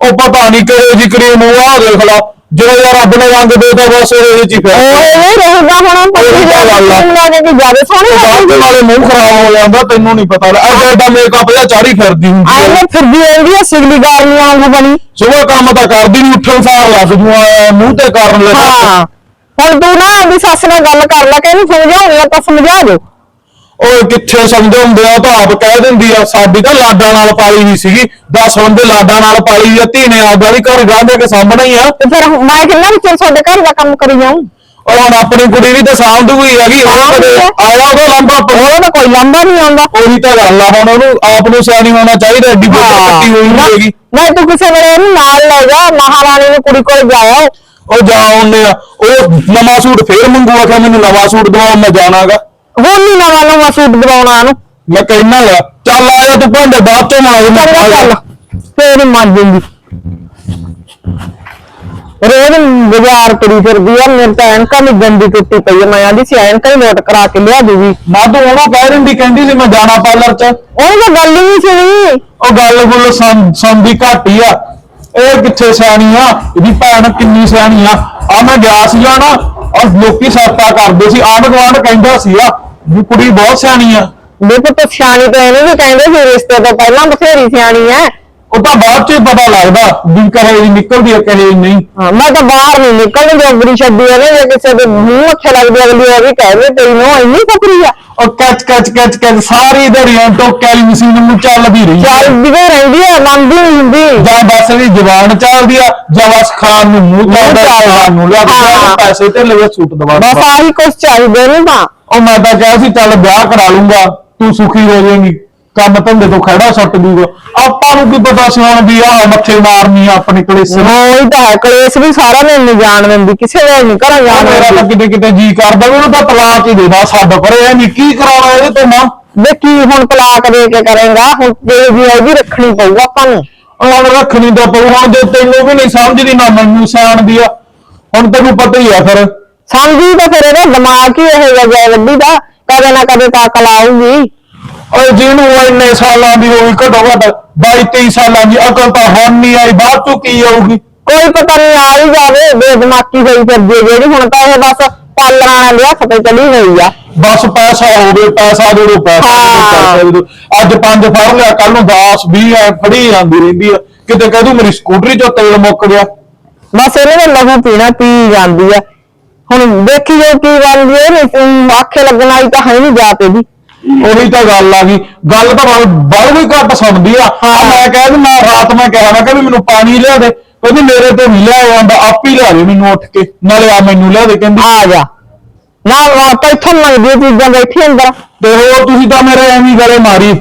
ਉਹ ਪਤਾ ਨਹੀਂ ਕਿਹੋ ਜੀ ਕਰੀਮ ਉਹ ਆ ਦੇਖ ਲਾ। ਜਿਹੜਾ ਯਾਰ ਰੱਬ ਨੇ ਰੰਗ ਦੇਤਾ ਬਸ ਉਹਦੇ ਚ ਹੀ ਫਿਰ। ਇਹ ਰਹੂਗਾ ਹੁਣ 5000 ਦੀ ਕਰੀਮ ਲੈ ਕੇ ਜ਼ਿਆਦਾ ਸੋਹਣੀ ਬਾਅਦ ਲੱਗਦੀ ਨਾਲੇ ਮੂੰਹ ਖਰਾਬ ਹੋ ਜਾਂਦਾ ਤੈਨੂੰ ਨਹੀਂ ਪਤਾ। ਐਡਾ ਐਡਾ ਮੇਕਅਪ ਜਾਂ ਚਾੜੀ ਫਿਰਦੀ ਹੁੰਦੀ ਆਈ ਹੈ ਨੇ ਫਿਰਦੀ ਰਹਿੰਦੀ ਆ ਸਿਗਲੀ ਗਾਰਨੀ ਵਾਂਗੂ ਬਣੀ। ਸੁਬਹ ਕੰਮ ਤਾਂ ਕਰਦੀ ਨਹੀਂ ਉੱਠਣ ਸਾਰ ਲੱਗ ਜੂ ਐਂ ਮੂੰਹ ਤੇ ਕਰਨ ਲੱਗਾ। ਹਾਂ। ਹੁਣ ਤੂੰ ਨਾ ਆਪਣੀ ਸੱਸ ਨਾਲ ਗੱਲ ਕਰ ਲੈ ਕਿ ਇਹਨੂੰ ਸਮਝਾਉਣੀ ਆ ਤਾਂ ਸਮਝਾ ਦਿਓ। ਓਏ ਕਿੱਥੇ ਸਮਝਾਉਂਦੇ ਆ ਉਹ ਤਾਂ ਆਪ ਕਹਿ ਦਿੰਦੀ ਆ ਸਾਡੀ ਤਾਂ ਲਾਡਾਂ ਨਾਲ ਪਾਲੀ ਹੋਈ ਸੀਗੀ 10 ਬੰਦੇ ਲਾਡਾਂ ਨਾਲ ਪਾਲੀ ਆ ਧੀ ਨੇ ਆਪਦਾ ਵੀ ਘਰ ਗਾਂਦੇ ਕੇ ਸਾਹਮਣੇ ਹੀ ਆ। ਤੇ ਫਿਰ ਮੈਂ ਕਿੰਨਾ ਵੀ ਚਿਰ ਤੁਹਾਡੇ ਘਰ ਦਾ ਕੰਮ ਕਰੀ ਜਾਉਂ ਔਰ ਹੁਣ ਆਪਣੀ ਕੁੜੀ ਵੀ ਤਾਂ ਸਾਂਭ ਹੋਈ ਹੈਗੀ ਉਹ ਕਦੇ ਆਇਆ ਉਹਦਾ ਲੰਬਾ ਉਹਦਾ ਤਾਂ ਕੋਈ ਲੰਬਾ ਨਹੀਂ ਆਉਂਦਾ। ਉਹੀ ਤਾਂ ਗੱਲ ਆ ਹੁਣ ਉਹਨੂੰ ਆਪ ਨੂੰ ਸਿਆਣੀ ਹੋਣਾ ਚਾਹੀਦਾ ਐਡੀ ਬੋਤਲ ਕੱਟੀ ਹੋਈ ਨਹੀਂ ਹੈਗੀ। ਮੈਂ ਤੂੰ ਕਿਸੇ ਵੇਲੇ ਇਹਨੂੰ ਨਾਲ ਲੈ ਜਾ ਮਹਾਰਾਣੀ ਨੂੰ ਕੁੜੀ ਕੋਲ ਜਾਇਆ। ਉਹ ਜਾ ਆਉਂਦੇ ਆ। ਉਹ ਨਵਾਂ ਸੂਟ ਫੇਰ ਮੰਗੂ ਆਖਿਆ ਮੈਨੂੰ ਨਵਾਂ ਸੂਟ ਦਵਾਓ ਮੈਂ ਜਾਣਾਗਾ। ਹੁਣ ਨਹੀਂ ਨਵਾਂ ਨਵਾਂ ਸੂਟ ਦਵਾਉਣਾ ਇਹਨੂੰ ਮੈਂ ਕਹਿਣਾ ਆ ਚੱਲ ਆਇਆ ਤੂੰ ਭਾਂਡੇ ਬਾਅਦ ਚੋਂ ਮਾਰ ਚੰਗਾ ਚੱਲ ਫੇਰ ਹੀ ਮੰਨ ਜੂਗੀ ਰੋਜ਼ ਬਾਜ਼ਾਰ ਤੁਰੀ ਫਿਰਦੀ ਆ ਮੇਰੇ ਤਾਂ ਐਨਕਾਂ ਵੀ ਗੰਦੀ ਟੁੱਟੀ ਪਈ ਆ ਮੈਂ ਆਂਦੀ ਸੀ ਐਨਕਾਂ ਹੀ ਨੋਟ ਕਰਾ ਕੇ ਲਿਆ ਦੂਗੀ। ਨਾ ਤੂੰ ਉਹਨੂੰ ਕਹਿ ਦਿੰਦੀ ਕਹਿੰਦੀ ਸੀ ਮੈਂ ਜਾਣਾ ਪਾਰਲਰ ਚ। ਉਹ ਤਾਂ ਗੱਲ ਹੀ ਨਹੀਂ ਸੁਣੀ। ਉਹ ਗੱਲ ਗੁੱਲ ਸੰ- ਸੰਦੀ ਘੱਟ ਆ। ਇਹ ਕਿੱਥੇ ਸਿਆਣੀ ਆ? ਇਹਦੀ ਭੈਣ ਕਿੰਨੀ ਸਿਆਣੀ ਆ? ਆ ਮੈਂ ਗਿਆ ਸੀਗਾ ਨਾ ਔਰ ਲੋਕੀ ਸਾਤਾ ਕਰਦੇ ਸੀ ਆਂਢ ਗੁਆਂਢ ਕਹਿੰਦਾ ਸੀਗਾ ਵੀ ਕੁੜੀ ਬਹੁਤ ਸਿਆਣੀ ਆ। ਦੇਖੋ, ਤਾਂ ਸਿਆਣੀ ਤਾਂ ਇਹਨੂੰ ਵੀ ਕਹਿੰਦੇ ਸੀ, ਰਿਸ਼ਤੇ ਤੋਂ ਪਹਿਲਾਂ ਬਥੇਰੀ ਸਿਆਣੀ ਐ। ਉਹ ਤਾਂ ਬਾਅਦ ਚ ਹੀ ਪਤਾ ਲੱਗਦਾ ਵੀ ਕਹੇ ਨਿਕਲਦੀ ਆ ਕਹੇ ਨਹੀਂ ਹਾਂ, ਮੈਂ ਤਾਂ ਬਾਹਰ ਨਹੀਂ ਨਿਕਲਦੀ ਜੋਗਰੀ ਛੱਡੀ ਆ ਜੇ ਕਿਸੇ ਦੇ ਮੂੰਹ ਅੱਛੇ ਲੱਗਦੀ ਅਗਲੀ ਉਹ ਵੀ ਕਹਿੰਦੇ ਤੇਰੀ ਨੂੰ ਇੰਨੀ ਫਕਰੀ ਆ ਉਹ ਕੱਚ ਕੱਚ ਕੱਚ ਕੱਚ ਸਾਰੀ ਦਿਹਾੜੀਆਂ ਟੋਕੈਲੀ ਮਸ਼ੀਨ ਨੂੰ ਚੱਲਦੀ ਰਹੀ ਆ। ਚੱਲਦੀ ਹੀ ਰਹਿੰਦੀ ਆ ਮੰਨਦੀ ਨਹੀਂ ਹੁੰਦੀ ਜਾਂ ਬਸ ਦੀ ਜ਼ਬਾਨ ਚੱਲਦੀ ਆ ਜਾਂ ਬਸ ਖਾਣ ਨੂੰ ਮੂੰਹ ਚੱਲਦਾ। ਖਾਣ ਨੂੰ ਲੱਗਦਾ ਹਾਂ। ਪੈਸੇ ਤੇ ਲਵੇ ਸੂਟ ਦਵਾ ਬਸ ਆਹੀ ਕੁਛ ਚਾਹੀਦੇ ਨੇ ਤਾਂ ਉਹ ਮੈਂ ਤਾਂ ਕਿਹਾ ਸੀ ਚੱਲ ਵਿਆਹ ਕਰਾ ਲੂੰਗਾ ਤੂੰ ਸੁਖੀ ਹੋ ਜਾਏਂਗੀ ਕੰਮ ਧੰਦੇ ਤੋਂ ਖੜਾ ਛੱਟ ਦੂਗਾ। ਆਪਾਂ ਨੂੰ ਕੀ ਪਤਾ ਸੀ ਹੁਣ ਵੀ ਆਹ ਮੱਥੇ ਮਾਰਨੀ ਆ ਆਪਣੇ ਕਲੇਸ ਉਹੀ ਤਾਂ ਹੈ ਕਲੇਸ਼ ਵੀ ਸਾਰਾ ਨੇ ਨਹੀਂ ਜਾਣ ਦਿੰਦੀ ਕਿਸੇ ਵੇਲੇ ਨਹੀਂ ਘਰਾਂ ਜਾਣ ਮੇਰਾ ਤਾਂ ਦਿੰਦੀ। ਕਿਤੇ ਕਿਤੇ ਜੀ ਕਰਦਾ ਵੀ ਉਹਨੂੰ ਤਾਂ ਤਲਾਕ ਹੀ ਦੇਦਾ ਛੱਡ ਪਰੇ ਇਹ ਨਹੀਂ ਕੀ ਕਰਾਉਣਾ ਇਹਦੇ ਤੋਂ ਮਾਂ। ਵੇ ਕੀ ਹੁਣ ਤਲਾਕ ਦੇ ਕੇ ਕਰੇਗਾ? ਹੁਣ ਜੇ ਵੀ ਉਹਦੀ ਰੱਖਣੀ ਪਊਗਾ ਆਪਾਂ ਨੂੰ। ਹੁਣ ਰੱਖਣੀ ਤਾਂ ਪਊ ਹੁਣ ਜੇ ਤੈਨੂੰ ਵੀ ਨਹੀਂ ਸਮਝਦੀ ਨਾ ਮੈਨੂੰ ਸਿਆਣਦੀ ਆ। ਹੁਣ ਤੈਨੂੰ ਪਤਾ ਹੀ ਆ ਫਿਰ। ਸਮਝੀ ਤਾਂ ਫਿਰ ਇਹਦਾ ਦਿਮਾਗ ਹੀ ਇਹ ਜਿਹਾ ਵੱਡੀ ਦਾ ਕਦੇ ਨਾ ਕਦੇ ਤਾਂ ਅਕਲ ਆਊਗੀ ਓਏ ਜਿਹਨੂੰ ਇੰਨੇ ਸਾਲਾਂ ਦੀ ਹੋਈ ਘੱਟੋ ਘੱਟ 22 23 ਸਾਲਾਂ ਦੀ ਅਕਲ ਤਾਂ ਹੁਣ ਨਹੀਂ ਆਈ ਬਾਅਦ ਚੋਂ ਕੀ ਆਊਗੀ? ਕੋਈ ਪਤਾ ਨਹੀਂ ਆ ਹੀ ਜਾਵੇ ਬੇਦਮਾਕੀ ਹੋਈ ਫਿਰਦੀ ਹੈ ਜਿਹੜੀ ਹੁਣ ਤਾਂ ਇਹ ਬਸ ਵਾਲਿਆਂ ਦੇ ਹੱਥ ਤੇ ਚਲੀ ਗਈ ਆ। ਬਸ ਪੈਸਾ ਹੋਵੇ ਪੈਸਾ ਦੇ ਦੋ ਪੈਸਾ ਦੇ ਦਿਓ, ਹਾਂ। ਪੈਸਾ ਦੇ ਦਿਓ। ਅੱਜ ਪੰਜ ਫੜ ਲਿਆ ਕੱਲ ਨੂੰ 10 20 ਐ ਫੜੀ ਜਾਂਦੀ ਰਹਿੰਦੀ ਆ। ਕਿਤੇ ਕਹਿ ਦੂ ਮੇਰੀ ਸਕੂਟਰੀ ਚੋਂ ਤੇਲ ਮੁੱਕ ਗਿਆ। ਬਸ ਇਹਨੇ ਤਾਂ ਲਹੂ ਪੀਣਾ ਪੀ ਜਾਂਦੀ ਆ। ਹੁਣ ਦੇਖੀ ਜਾਓ ਕੀ ਗੱਲ ਜੀ ਇਹ ਆਖੇ ਲੱਗਣ ਵਾਲੀ ਤਾਂ ਹੈ ਨਹੀਂ ਜਾ ਤੇ ਦੀ ਉਹੀ ਤਾਂ ਗੱਲ ਆ ਗਈ ਗੱਲ ਤਾਂ ਬੜ ਵੀ ਘੱਟ ਸੁਣਦੀ ਆ। ਆ ਮੈਂ ਕਹਿ ਦੂੰ ਮੈਂ ਰਾਤ ਮੈਂ ਕਿਹਾ ਮੈਂ ਕਿਹਾ ਵੀ ਮੈਨੂੰ ਪਾਣੀ ਲਿਆ ਦੇ। ਕਹਿੰਦੀ ਮੇਰੇ ਤੇ ਨਹੀਂ ਲਿਆ ਜਾਂਦਾ ਆਪ ਹੀ ਲਿਆ ਦੇ ਮੈਨੂੰ ਉੱਠ ਕੇ। ਨਾਲੇ ਆ ਮੈਨੂੰ ਲਿਆ ਦੇ ਕਹਿੰਦੀ। ਆ ਜਾ। ਨਾ ਤਾਂ ਇੱਥੋਂ ਮੰਗਦੀ ਚੀਜ਼ਾਂ ਬੈਠੀ ਅੰਦਰ। ਤੇ ਹੋਰ ਤੁਸੀਂ ਤਾਂ ਮੇਰੇ ਐਵੇਂ ਹੀ ਗਲੇ ਮਾਰੀ।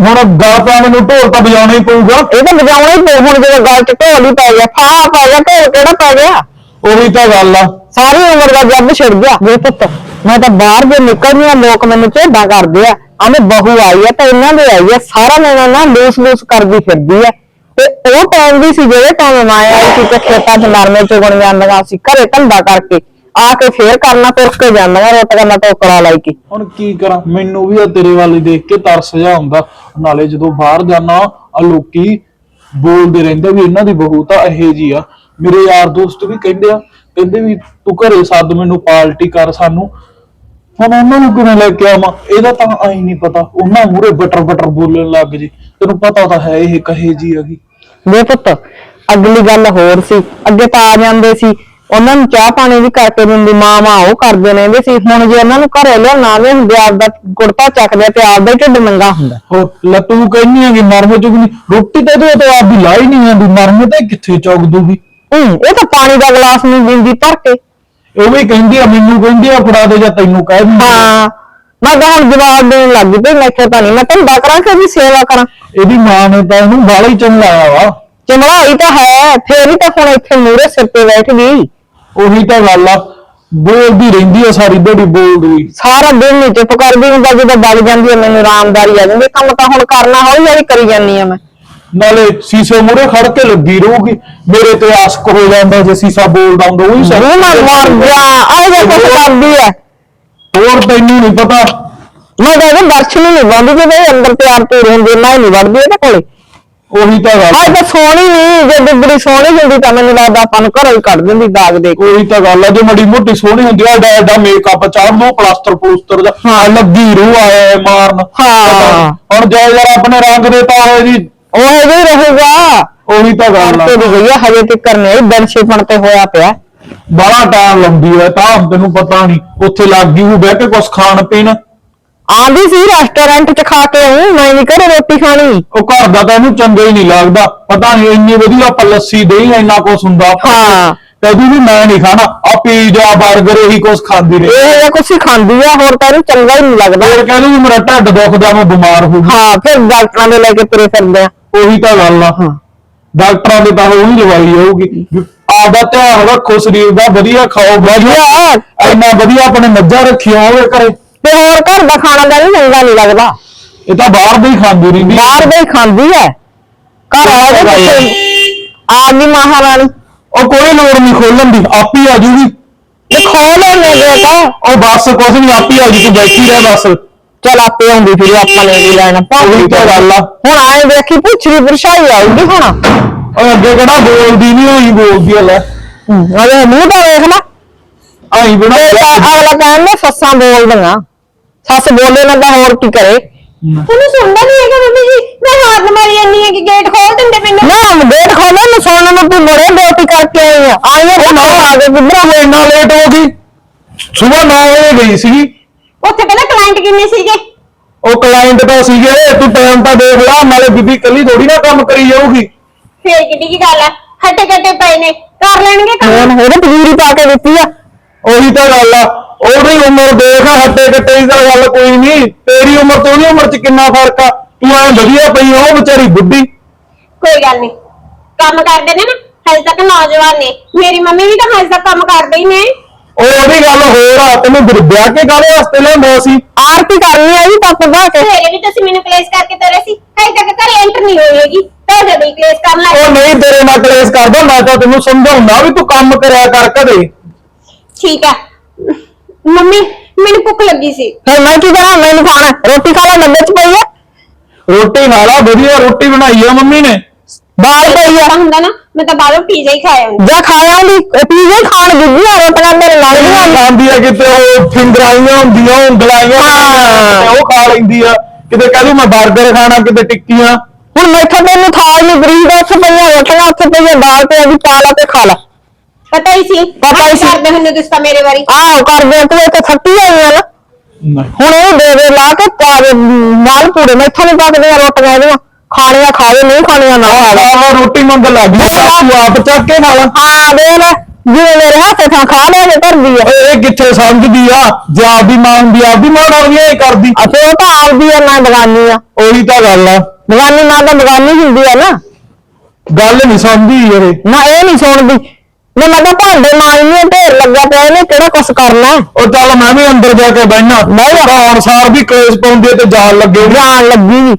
ਹੁਣ ਗੱਲ ਤਾਂ ਮੈਨੂੰ ਢੋਲ ਤਾਂ ਵਜਾਉਣਾ ਹੀ ਪਊਗਾ। ਇਹ ਤਾਂ ਵਜਾਉਣਾ ਹੀ ਪਊ ਹੁਣ ਜਦੋਂ ਗੱਲ ਚ ਢੋਲ ਹੀ ਪੈ ਗਿਆ। ਫਾ ਪੈ ਗਿਆ ਢੋਲ ਕਿਹੜਾ ਪੈ ਗਿਆ? ਉਹੀ ਤਾਂ ਗੱਲ ਆ। ਸਾਰੀ ਉਮਰ ਦਾ ਜੱਬ ਛਿੜ ਗਿਆ। ਵੇ ਪੁੱਤ, ਮੈਂ ਤਾਂ ਬਾਹਰ ਜੇ ਨਿਕਲਦੀ ਆ ਲੋਕ ਮੈਨੂੰ ਝੇਡਾ ਕਰਦੇ ਆ। ਆਵੇਂ ਬਹੂ ਆਈ ਆ ਤਾਂ ਇਹਨਾਂ ਦੇ ਆਈ ਆ, ਸਾਰਾ ਮੈਨੂੰ ਨਾ ਲੂਸ ਲੂਸ ਕਰਦੀ ਫਿਰਦੀ ਆ। ਤੇ ਉਹ ਟਾਈਮ ਵੀ ਸੀ ਜਿਹੜੇ ਟਾਈਮ ਮੈਂ ਸੀ ਤੇ ਖੇਤਾਂ 'ਚ ਨਰਮੇ ਚੁਗਣ ਜਾਂਦੀਆਂ ਸੀ, ਘਰੇ ਧੰਦਾ ਕਰਕੇ। ਆ ਕੇ ਫੇਰ ਕਰਨਾ, ਤੁਰ ਕੇ ਜਾਂਦਾ ਰੋਟ ਕਰਨਾ ਟੋਕਰਾ ਲਾਈ ਕੇ। ਹੁਣ ਕੀ ਕਰਾਂ? ਮੈਨੂੰ ਵੀ ਆ ਤੇਰੇ ਵੱਲ ਦੇਖ ਕੇ ਤਰਸ ਜਾ ਹੁੰਦਾ ਨਾਲੇ ਜਦੋਂ ਬਾਹਰ ਜਾਣਾ ਆ ਲੋਕੀ ਬੋਲਦੇ ਰਹਿੰਦੇ ਵੀ ਇਹਨਾਂ ਦੀ ਬਹੂ ਤਾਂ ਇਹੋ ਜੀ ਆ। ਮੇਰੇ ਯਾਰ ਦੋਸਤ ਵੀ ਕਹਿੰਦੇ ਆ ਕਹਿੰਦੇ ਵੀ ਤੂੰ ਘਰੇ ਸੱਦ ਮੈਨੂੰ ਪਾਰਟੀ ਕਰ ਸਾਨੂੰ। ਹੁਣ ਉਹਨਾਂ ਨੂੰ ਕਿਵੇਂ ਲੈ ਕੇ ਆਵਾਂ? ਇਹਦਾ ਤਾਂ ਆਈ ਨਹੀਂ ਪਤਾ। ਉਹਨਾਂ ਮੂਰੇ ਬਟਰ ਬਟਰ ਬੋਲਣ ਲੱਗ ਜੇ। ਤੈਨੂੰ ਪਤਾ ਤਾਂ ਹੈ ਇਹ ਕਹੇ ਜੀ ਹੈਗੀ ਵੇ ਪੁੱਤ ਅਗਲੀ ਗੱਲ ਹੋਰ ਸੀ। ਅੱਗੇ ਤਾਂ ਆ ਜਾਂਦੇ ਸੀ। ਉਹਨਾਂ ਨੂੰ ਚਾਹ ਪਾਣੀ ਵੀ ਕਰਕੇ ਦਿੰਦੀ। ਮਾਂ ਮਾਂ ਉਹ ਕਰਦੇ ਰਹਿੰਦੇ ਸੀ। ਹੁਣ ਜੇ ਉਹਨਾਂ ਨੂੰ ਘਰੇ ਲਿਆਉਣਾ ਵੀ ਹੁੰਦੇ ਆਪਦਾ ਕੁੜਤਾ ਚੱਕਦੇ ਤੇ ਆਪਦਾ ਹੀ ਢਿੱਡ ਨੰਗਾ ਹੁੰਦਾ। ਹੋਰ ਲੱਤੂ ਕਹਿੰਨੀ ਆ ਕਿ ਨਰਮੇ ਚੁਗਣੀ ਰੋਟੀ ਤੇ ਤੇ ਤਾਂ ਆਪਦੀ ਲਾਈ ਨਹੀਂ ਆਂਦੀ ਨਰਮੇ ਤੇ ਕਿੱਥੇ ਚੁਗ ਦੂਗੀ ਹੂੰ ਇਹ ਤਾਂ ਪਾਣੀ ਦਾ ਗਲਾਸ ਨਹੀਂ ਦਿੰਦੀ ਭਰ ਕੇ। ਉਹ ਵੀ ਕਹਿੰਦੀ ਆ ਮੈਨੂੰ ਕਹਿੰਦੀ ਆ ਫੜਾ ਦੇ ਜਾਂ ਤੈਨੂੰ ਕਹਿ ਦਿੰਦੀ ਆ। ਹਾਂ ਮੈਂ ਤਾਂ ਹੁਣ ਜਵਾਬ ਦੇਣ ਲੱਗ ਗਈ ਵੀ ਮੈਥੇ ਤਾਂ ਨਹੀਂ ਮੈਂ ਧੰਦਾ ਕਰਾਂ ਕਿ ਵੀ ਸੇਵਾ ਕਰਾਂ? ਇਹਦੀ ਮਾਂ ਨੇ ਤਾਂ ਇਹਨੂੰ ਬਾਲਾ ਹੀ ਚੰਗਾਇਆ ਵਾ। ਚਮੜਾਈ ਤਾਂ ਹੈ ਫੇਰ ਹੀ ਤਾਂ ਹੁਣ ਇੱਥੇ ਮੂਰੇ ਸਿਰ ਤੇ ਬੈਠ ਗਈ। ਉਹੀ ਤਾਂ ਗੱਲ ਆ ਬੋਲਦੀ ਰਹਿੰਦੀ ਆ ਸਾਰੀ ਦਿਹਾੜੀ ਬੋਲਦੀ। ਸਾਰਾ ਦਿਨ ਨਹੀਂ ਚੁੱਪ ਕਰਦੀ ਹੁੰਦਾ ਜਦੋਂ ਵਗ ਜਾਂਦੀ ਹੈ ਮੈਨੂੰ ਆਰਾਮਦਾਰੀ ਆ ਜਾਂਦੀ ਕੰਮ ਤਾਂ ਹੁਣ ਕਰਨਾ ਹੌਲੀ ਹੌਲੀ ਕਰੀ ਜਾਂਦੀ ਆ ਮੈਂ। ਨਾਲੇ ਸੀਸੇ ਮੂਰੇ ਖੜ ਕੇ ਲੱਗੀ ਰਹੂਗੀ। ਮੇਰੇ ਤੇ ਆਸ਼ਕ ਹੋ ਜਾਂਦਾ ਜੇ ਸੀਸਾ ਬੋਲਦਾ ਹੁੰਦਾ ਉਹੀ ਸਭ ਉਹ ਨਾ ਮਰ ਜਾ ਆਹ ਜੇ ਕੁਛ ਕਰਦੀ ਹੈ ਹੋਰ ਤੈਨੂੰ ਨਹੀਂ ਪਤਾ। ਮੈਂ ਤਾਂ ਇਹਦੇ ਦਰਸ਼ਨ ਨਹੀਂ ਪਾਉਂਦੀ ਜੇ ਇਹ ਅੰਦਰ ਤਿਆਰ ਤੂਰ ਹੁੰਦੀ ਮੈਂ ਨਹੀਂ ਵੜਦੀ ਇਹਦੇ ਕੋਲੇ। ਉਹੀ ਤਾਂ ਗੱਲ। ਆ। ਤਾਂ ਸੋਹਣੀ ਨਹੀਂ ਜੇ ਦੁੱਬੜੀ ਸੋਹਣੀ ਹੁੰਦੀ ਤਾਂ ਮੈਨੂੰ ਲੱਗਦਾ ਆਪਾਂ ਨੂੰ ਘਰੋਂ ਹੀ ਕੱਢ ਦਿੰਦੀ ਦਾਗ ਦੇ ਕੇ। ਉਹੀ ਤਾਂ ਗੱਲ ਆ ਜੇ ਮੜੀ ਮੋਟੀ ਸੋਹਣੀ ਹੁੰਦੀ ਆ ਡਾ ਡਾ ਮੇਕਅਪ ਚਾੜ ਲੋ ਪਲਾਸਟਰ ਪਲੂਸਟਰ ਦਾ ਹਾਂ। ਲੱਗੀ ਰੂ ਆਇਆ ਮਾਰਨ। ਹਾਂ। ਹੁਣ ਜੇ ਯਾਰ ਆਪਣੇ ਰੰਗ ਦੇ ਤਾਂ ਹੋਏ ਜੀ ਉਹ ਇਹੋ ਹੀ ਰਹੂਗਾ। ਉਹੀ ਤਾਂ ਗੱਲ ਆ। ਤੇ ਗਈ ਆ ਹਜੇ ਤੇ ਕਰਨੇ ਦਰਸ਼ੇਪਣ ਤੇ ਹੋਇਆ ਪਿਆ। ਬੜਾ ਟਾਈਮ ਲੰਦੀ ਹੈ ਤਾਂ ਤੈਨੂੰ ਪਤਾ ਨਹੀਂ ਉੱਥੇ ਲੱਗ ਗਈ ਉਹ ਬਹਿ ਕੇ ਕੁਛ ਖਾਣ ਪੀਣ। ਆਂਦੀ ਸੀ ਰੈਸਟੋਰੈਂਟ 'ਚ ਖਾ ਕੇ ਆਉਂ ਮੈਂ ਨਹੀਂ ਘਰੇ ਰੋਟੀ ਖਾਣੀ। ਉਹ ਘਰ ਦਾ ਤਾਂ ਇਹਨੂੰ ਚੰਗਾ ਹੀ ਨਹੀਂ ਲੱਗਦਾ। ਪਤਾ ਨਹੀਂ ਇੰਨੀ ਵਧੀਆ ਆਪਾਂ ਲੱਸੀ ਦਹੀਂ ਇੰਨਾ ਕੁਛ ਹੁੰਦਾ। ਹਾਂ। ਕਹਦੀ ਵੀ ਮੈਂ ਨਹੀਂ ਖਾਣਾ। ਆ ਪੀਜ਼ਾ 버ਗਰ ਇਹੀ ਕੁਛ ਖਾਂਦੀ ਰਹੀ। ਇਹ ਜਿਹਾ ਕੁਛ ਹੀ ਖਾਂਦੀ ਆ ਹੋਰ ਤਾਂ ਇਹਨੂੰ ਚੰਗਾ ਹੀ ਨਹੀਂ ਲੱਗਦਾ। ਫਿਰ ਕਹਿੰਦੀ ਵੀ ਮੇਰਾ ਢਿੱਡ ਦੁਖਦਾ ਮੈਂ ਬਿਮਾਰ ਹੋ ਗਈ। ਹਾਂ ਫਿਰ ਡਾਕਟਰਾਂ ਦੇ ਲੈ ਕੇ ਤੁਰੇ ਫਿਰਦੇ ਆ। ਉਹੀ ਤਾਂ ਗੱਲ ਆ। ਡਾਕਟਰਾਂ ਦੇ ਤਾਂ ਉਹੀ ਲਵਾਈ ਜਾਊਗੀ ਵੀ ਆਪਦਾ ਧਿਆਨ ਰੱਖੋ ਸਰੀਰ ਦਾ ਵਧੀਆ ਖਾਓ ਵਧੀਆ। ਇੰਨਾ ਵਧੀਆ ਆਪਣੇ ਮੱਝਾਂ ਰੱਖੀਆਂ ਹੋਵੇ ਘਰੇ। ਤੇ ਹੋਰ ਘਰ ਦਾ ਖਾਣਾ ਦਾ ਵੀ ਚੰਗਾ ਨਹੀਂ ਲੱਗਦਾ। ਇਹ ਤਾਂ ਬਾਹਰ ਦੇ ਹੀ ਖਾਂਦੀ ਰਹਿੰਦੀ ਬਾਹਰ ਦੇ ਹੀ ਖਾਂਦੀ ਐ ਘਰ ਵਾਲੇ ਦੇ ਪਿੱਛੇ ਆ ਗਈ ਮਹਾਰਾਣੀ। ਉਹ ਕੋਈ ਲੋੜ ਨਹੀਂ ਖੋਲਣ ਦੀ ਆਪ ਹੀ ਆ ਜੂਗੀ। ਤੇ ਖੋਲ ਲੈਣੇ ਬੇਟਾ ਉਹ ਬੱਸ ਕੁਛ ਨਹੀਂ ਆਪ ਹੀ ਆ ਜੂ ਤੂੰ ਬੈਠੀ ਰਹਿ ਬਸ। ਚਲ ਆਪੇ ਆਉਂਦੀ ਫਿਰ ਆਪਾਂ ਨੇ ਵੀ ਲੈਣਾ ਉਹੀ ਤਾਂ ਗੱਲ ਆ। ਹੁਣ ਆਏ ਵੇਖੀ ਪੁੱਛਰੀ ਪਰਛਾਈ ਆਉਗੀ ਹੁਣ। ਉਹ ਅੱਗੇ ਕਿਹੜਾ ਬੋਲਦੀ ਨਹੀਂ ਹੋਈ ਬੋਲਦੀ ਆ ਲੈ। ਅਰੇ ਮੂੰਹ ਤਾਂ ਵੇਖ ਲੈ। ਆਈ ਬਣਾ ਇਹ ਤਾਂ ਅਗਲਾ ਕਹਿੰਦਾ ਸੱਸਾਂ ਬੋਲਦੀਆਂ। ਸੱਸ ਬੋਲੇ ਨਾ ਤਾਂ ਹੋਰ ਕੀ ਕਰੇ। ਤੁਹਾਨੂੰ ਸੁਣਦਾ ਨਹੀਂ ਹੈਗਾ ਮੰਮੀ ਜੀ। ਮੈਂ ਹਾਰਨ ਮਾਰੀ ਜਾਂਦੀ ਹਾਂ ਕਿ ਗੇਟ ਖੋਲ ਦਿੰਦੇ ਮੈਨੂੰ ਨਾ ਗੇਟ ਖੋਲੇ ਨੂੰ ਸੁਣਨ ਨੂੰ ਤੂੰ ਬੜੇ ਡਿਊਟੀ ਕਰਕੇ ਆਈ ਆ। ਆਈ ਆ ਨਾ ਆ ਕੇ ਕਿੱਧਰ ਉਹ ਇੰਨਾ ਲੇਟ ਹੋ ਗਈ। ਸਵੇਰ 9 ਵਜੇ ਗਈ ਸੀਗੀ। ਉੱਥੇ ਪਹਿਲਾਂ ਕਲਾਇੰਟ ਕਿੰਨੇ ਸੀਗੇ? ਉਹ ਕਲਾਇੰਟ ਤਾਂ ਸੀਗੇ ਤੂੰ ਟਾਈਮ ਤਾਂ ਦੇਖ ਲਾ ਨਾਲੇ ਬੀਬੀ ਕੱਲੀ ਥੋੜੀ ਨਾ ਕੰਮ ਕਰੀ ਜਾਊਗੀ। ਫੇਰ ਕਿੱਡੀ ਕੀ ਗੱਲ ਆ? ਹੱਟੇ ਕੱਟੇ ਪਏ ਨੇ। ਕਰ ਲੈਣਗੇ ਕੰਮ? ਹੁਣ ਇਹਦੇ ਪਜੀਰੀ ਪਾ ਕੇ ਦਿੱਤੀ ਆ। ਉਹੀ ਤਾਂ ਗੱਲ ਆ। ਉਹਦੀ ਉਮਰ ਦੇਖ ਹੱਟੇ ਕੱਟੇ ਦੀ ਤਾਂ ਗੱਲ ਕੋਈ ਨਹੀਂ। ਤੇਰੀ ਉਮਰ ਤੇ ਉਹਦੀ ਉਮਰ 'ਚ ਕਿੰਨਾ ਫ਼ਰਕ ਆ? ਤੂੰ ਐ ਵਧੀਆ ਪਈ ਆ, ਉਹ ਵਿਚਾਰੀ ਬੁੱਢੀ। ਕੋਈ ਗੱਲ ਨਹੀਂ ਕੰਮ ਕਰਦੇ ਨੇ ਨਾ? ਹਜੇ ਤੱਕ ਨੌਜਵਾਨ ਨੇ। ਮੇਰੀ ਮੰਮੀ ਵੀ ਤਾਂ ਹਜੇ ਤੱਕ ਕੰਮ ਕਰਦੇ ਹੀ ਨੇ। ਉਹ ਉਹਦੀ ਗੱਲ ਹੋਰ ਆ ਤੈਨੂੰ ਵਿਆਹ ਕੇ ਕਾਹਦੇ ਵਾਸਤੇ ਲਿਆਂਦਾ ਸੀ? ਆਰਤੀ ਕਰਨੀ ਆ ਜੀ ਪੱਪ ਬਾ ਕੇ। ਸਵੇਰੇ ਵੀ ਤੁਸੀਂ ਮੈਨੂੰ ਕਲੇਸ਼ ਕਰਕੇ ਤੋਰੇ ਸੀ। ਹਜੇ ਤੱਕ ਘਰੇ ਐਂਟਰ ਨਹੀਂ ਹੋਈ ਹੈਗੀ। ਤਾਂ ਜਦੋਂ ਹੀ ਕਲੇਸ਼ ਕਰਨ ਲੱਗ ਉਹ। ਨਹੀਂ ਤੇਰੇ ਨਾਲ ਕਲੇਸ਼ ਕਰਦਾ ਮੈਂ ਤਾਂ ਤੈਨੂੰ ਸਮਝਾਉਣਾ ਵੀ ਤੂੰ ਕੰਮ ਕਰਿਆ ਕਰ ਕਦੇ। ਠੀਕ ਆ। ਮੰਮੀ ਮੈਨੂੰ ਭੁੱਖ ਲੱਗੀ ਸੀ। ਫਿਰ ਮੈਂ ਕੀ ਕਰਾਂ? ਮੈਨੂੰ ਖਾਣਾ। ਰੋਟੀ ਖਾ ਲੈ ਡੱਬੇ ਚ ਪਈ ਆ। ਰੋਟੀ ਖਾ ਲਾ ਵਧੀਆ ਰੋਟੀ ਬਣਾਈ ਆ ਮੰਮੀ ਨੇ। ਦਾਲ ਪਈ ਆ। ਹੁੰਦਾ ਨਾ। ਮੈਂ ਤਾਂ ਬਾਹਰੋਂ ਪੀਜ਼ਾ ਹੀ ਖਾਇਆ ਹੁੰਦਾ ਜਾਂ ਖਾਇਆ ਦੀ ਪੀਜ਼ੇ ਖਾਣ ਗਿੱਜੀਆਂ ਰੋਟੀਆਂ ਮੇਰੇ ਨਾਲ ਦੀਆਂ। ਖਾਂਦੀ ਆ ਕਿਤੇ ਉਹ ਫਿੰਗਰਾਈਆਂ ਹੁੰਦੀਆਂ ਉਂਗਲਾਈਆਂ ਹਾਂ। ਕਿਤੇ ਉਹ ਖਾ ਲੈਂਦੀ ਆ। ਕਿਤੇ ਕਹਿੰਦੀ ਮੈਂ 버ਗਰ ਖਾਣਾ ਕਿਤੇ ਟਿੱਕੀਆਂ। ਹੁਣ ਮੈਥੋਂ ਤੈਨੂੰ ਥਾਲ ਨਹੀਂ ਬਰੀਦ ਉੱਥੇ ਪਈਆਂ ਰੋਟੀਆਂ ਉੱਥੇ ਪਈਆਂ ਦਾਲ ਤੇ ਆਦੀ ਪਾ ਲਾ ਤੇ ਖਾ ਲਾ। ਪਤਾ ਹੀ ਸੀ। ਪਤਾ ਹੀ ਸੀ। ਕਰਦੇ ਹੁੰਦੇ ਤੁਸੀਂ ਤਾਂ ਮੇਰੇ ਵਾਰੀ ਆਹ ਕਰਦੇ ਆ, ਤੂੰ ਇੱਥੇ ਥੱਕੀ ਆਈ ਆ ਨਾ। ਹੁਣ ਇਹ ਦੇ ਦੇ ਲਾ ਕੇ ਪਾ ਦੇ ਮਾਲ ਪੂੜੇ ਮੈਥੋਂ ਨਹੀਂ ਪੱਕਦੀਆਂ ਰੋਟੀਆਂ ਇਹਦੀਆਂ। ਖਾਣੀਆਂ ਖਾਵੇ ਨਹੀਂ ਖਾਣੀਆਂ ਨਾ ਖਾਵੇ ਆਹ ਰੋਟੀ ਮੰਗ ਲੱਗ ਗਈ ਤੂੰ ਆਪ ਚੱਕ ਕੇ ਖਾ ਲਾ। ਹਾਂ ਦੇ ਲੈ ਜਿਵੇਂ ਮੇਰੇ ਹੱਥ ਥਾਂ ਖਾ ਲਿਆ ਤੇ ਧਰਦੀ ਆ ਇਹ ਕਿੱਥੇ ਸਮਝਦੀ ਆ? ਜੇ ਆਪਦੀ ਮਾਂ ਹੁੰਦੀ ਆਪਦੀ ਮਾਂ ਨਾਲ ਵੀ ਇਹ ਕਰਦੀ। ਅਤੇ ਉਹ ਤਾਂ ਆਪਦੀ ਆ ਨਾ ਬਗਾਨੀ ਆ। ਉਹੀ ਤਾਂ ਗੱਲ ਆ। ਬਗਾਨੀ ਨਾ ਤਾਂ ਬਗਾਨੀ ਹੁੰਦੀ ਆ ਨਾ। ਗੱਲ ਨਹੀਂ ਸਮਝਦੀ ਯਾਰ। ਇਹ। ਨਾ ਇਹ ਨਹੀਂ ਸੁਣਦੀ। ਮੈਂ ਮੈਂ ਤਾਂ ਭਾਂਡੇ ਮਾਂਜਨੀ ਢੇਰ ਲੱਗਾ ਪਿਆ ਇਹਨੇ ਕਿਹੜਾ ਕੁਛ ਕਰਨਾ ਹੈ? ਉਹ ਚੱਲ ਮੈਂ ਵੀ ਅੰਦਰ ਜਾ ਕੇ ਬਹਿਣਾ ਨਹੀਂ। ਤਾਂ ਅਨਸਾਰ ਵੀ ਕਲੇਸ਼ ਪਾਉਂਦੀ ਆ ਤੇ ਜਾਲ ਲੱਗੇ। ਆ। ਜਾਣ ਲੱਗੀ ਵੀ।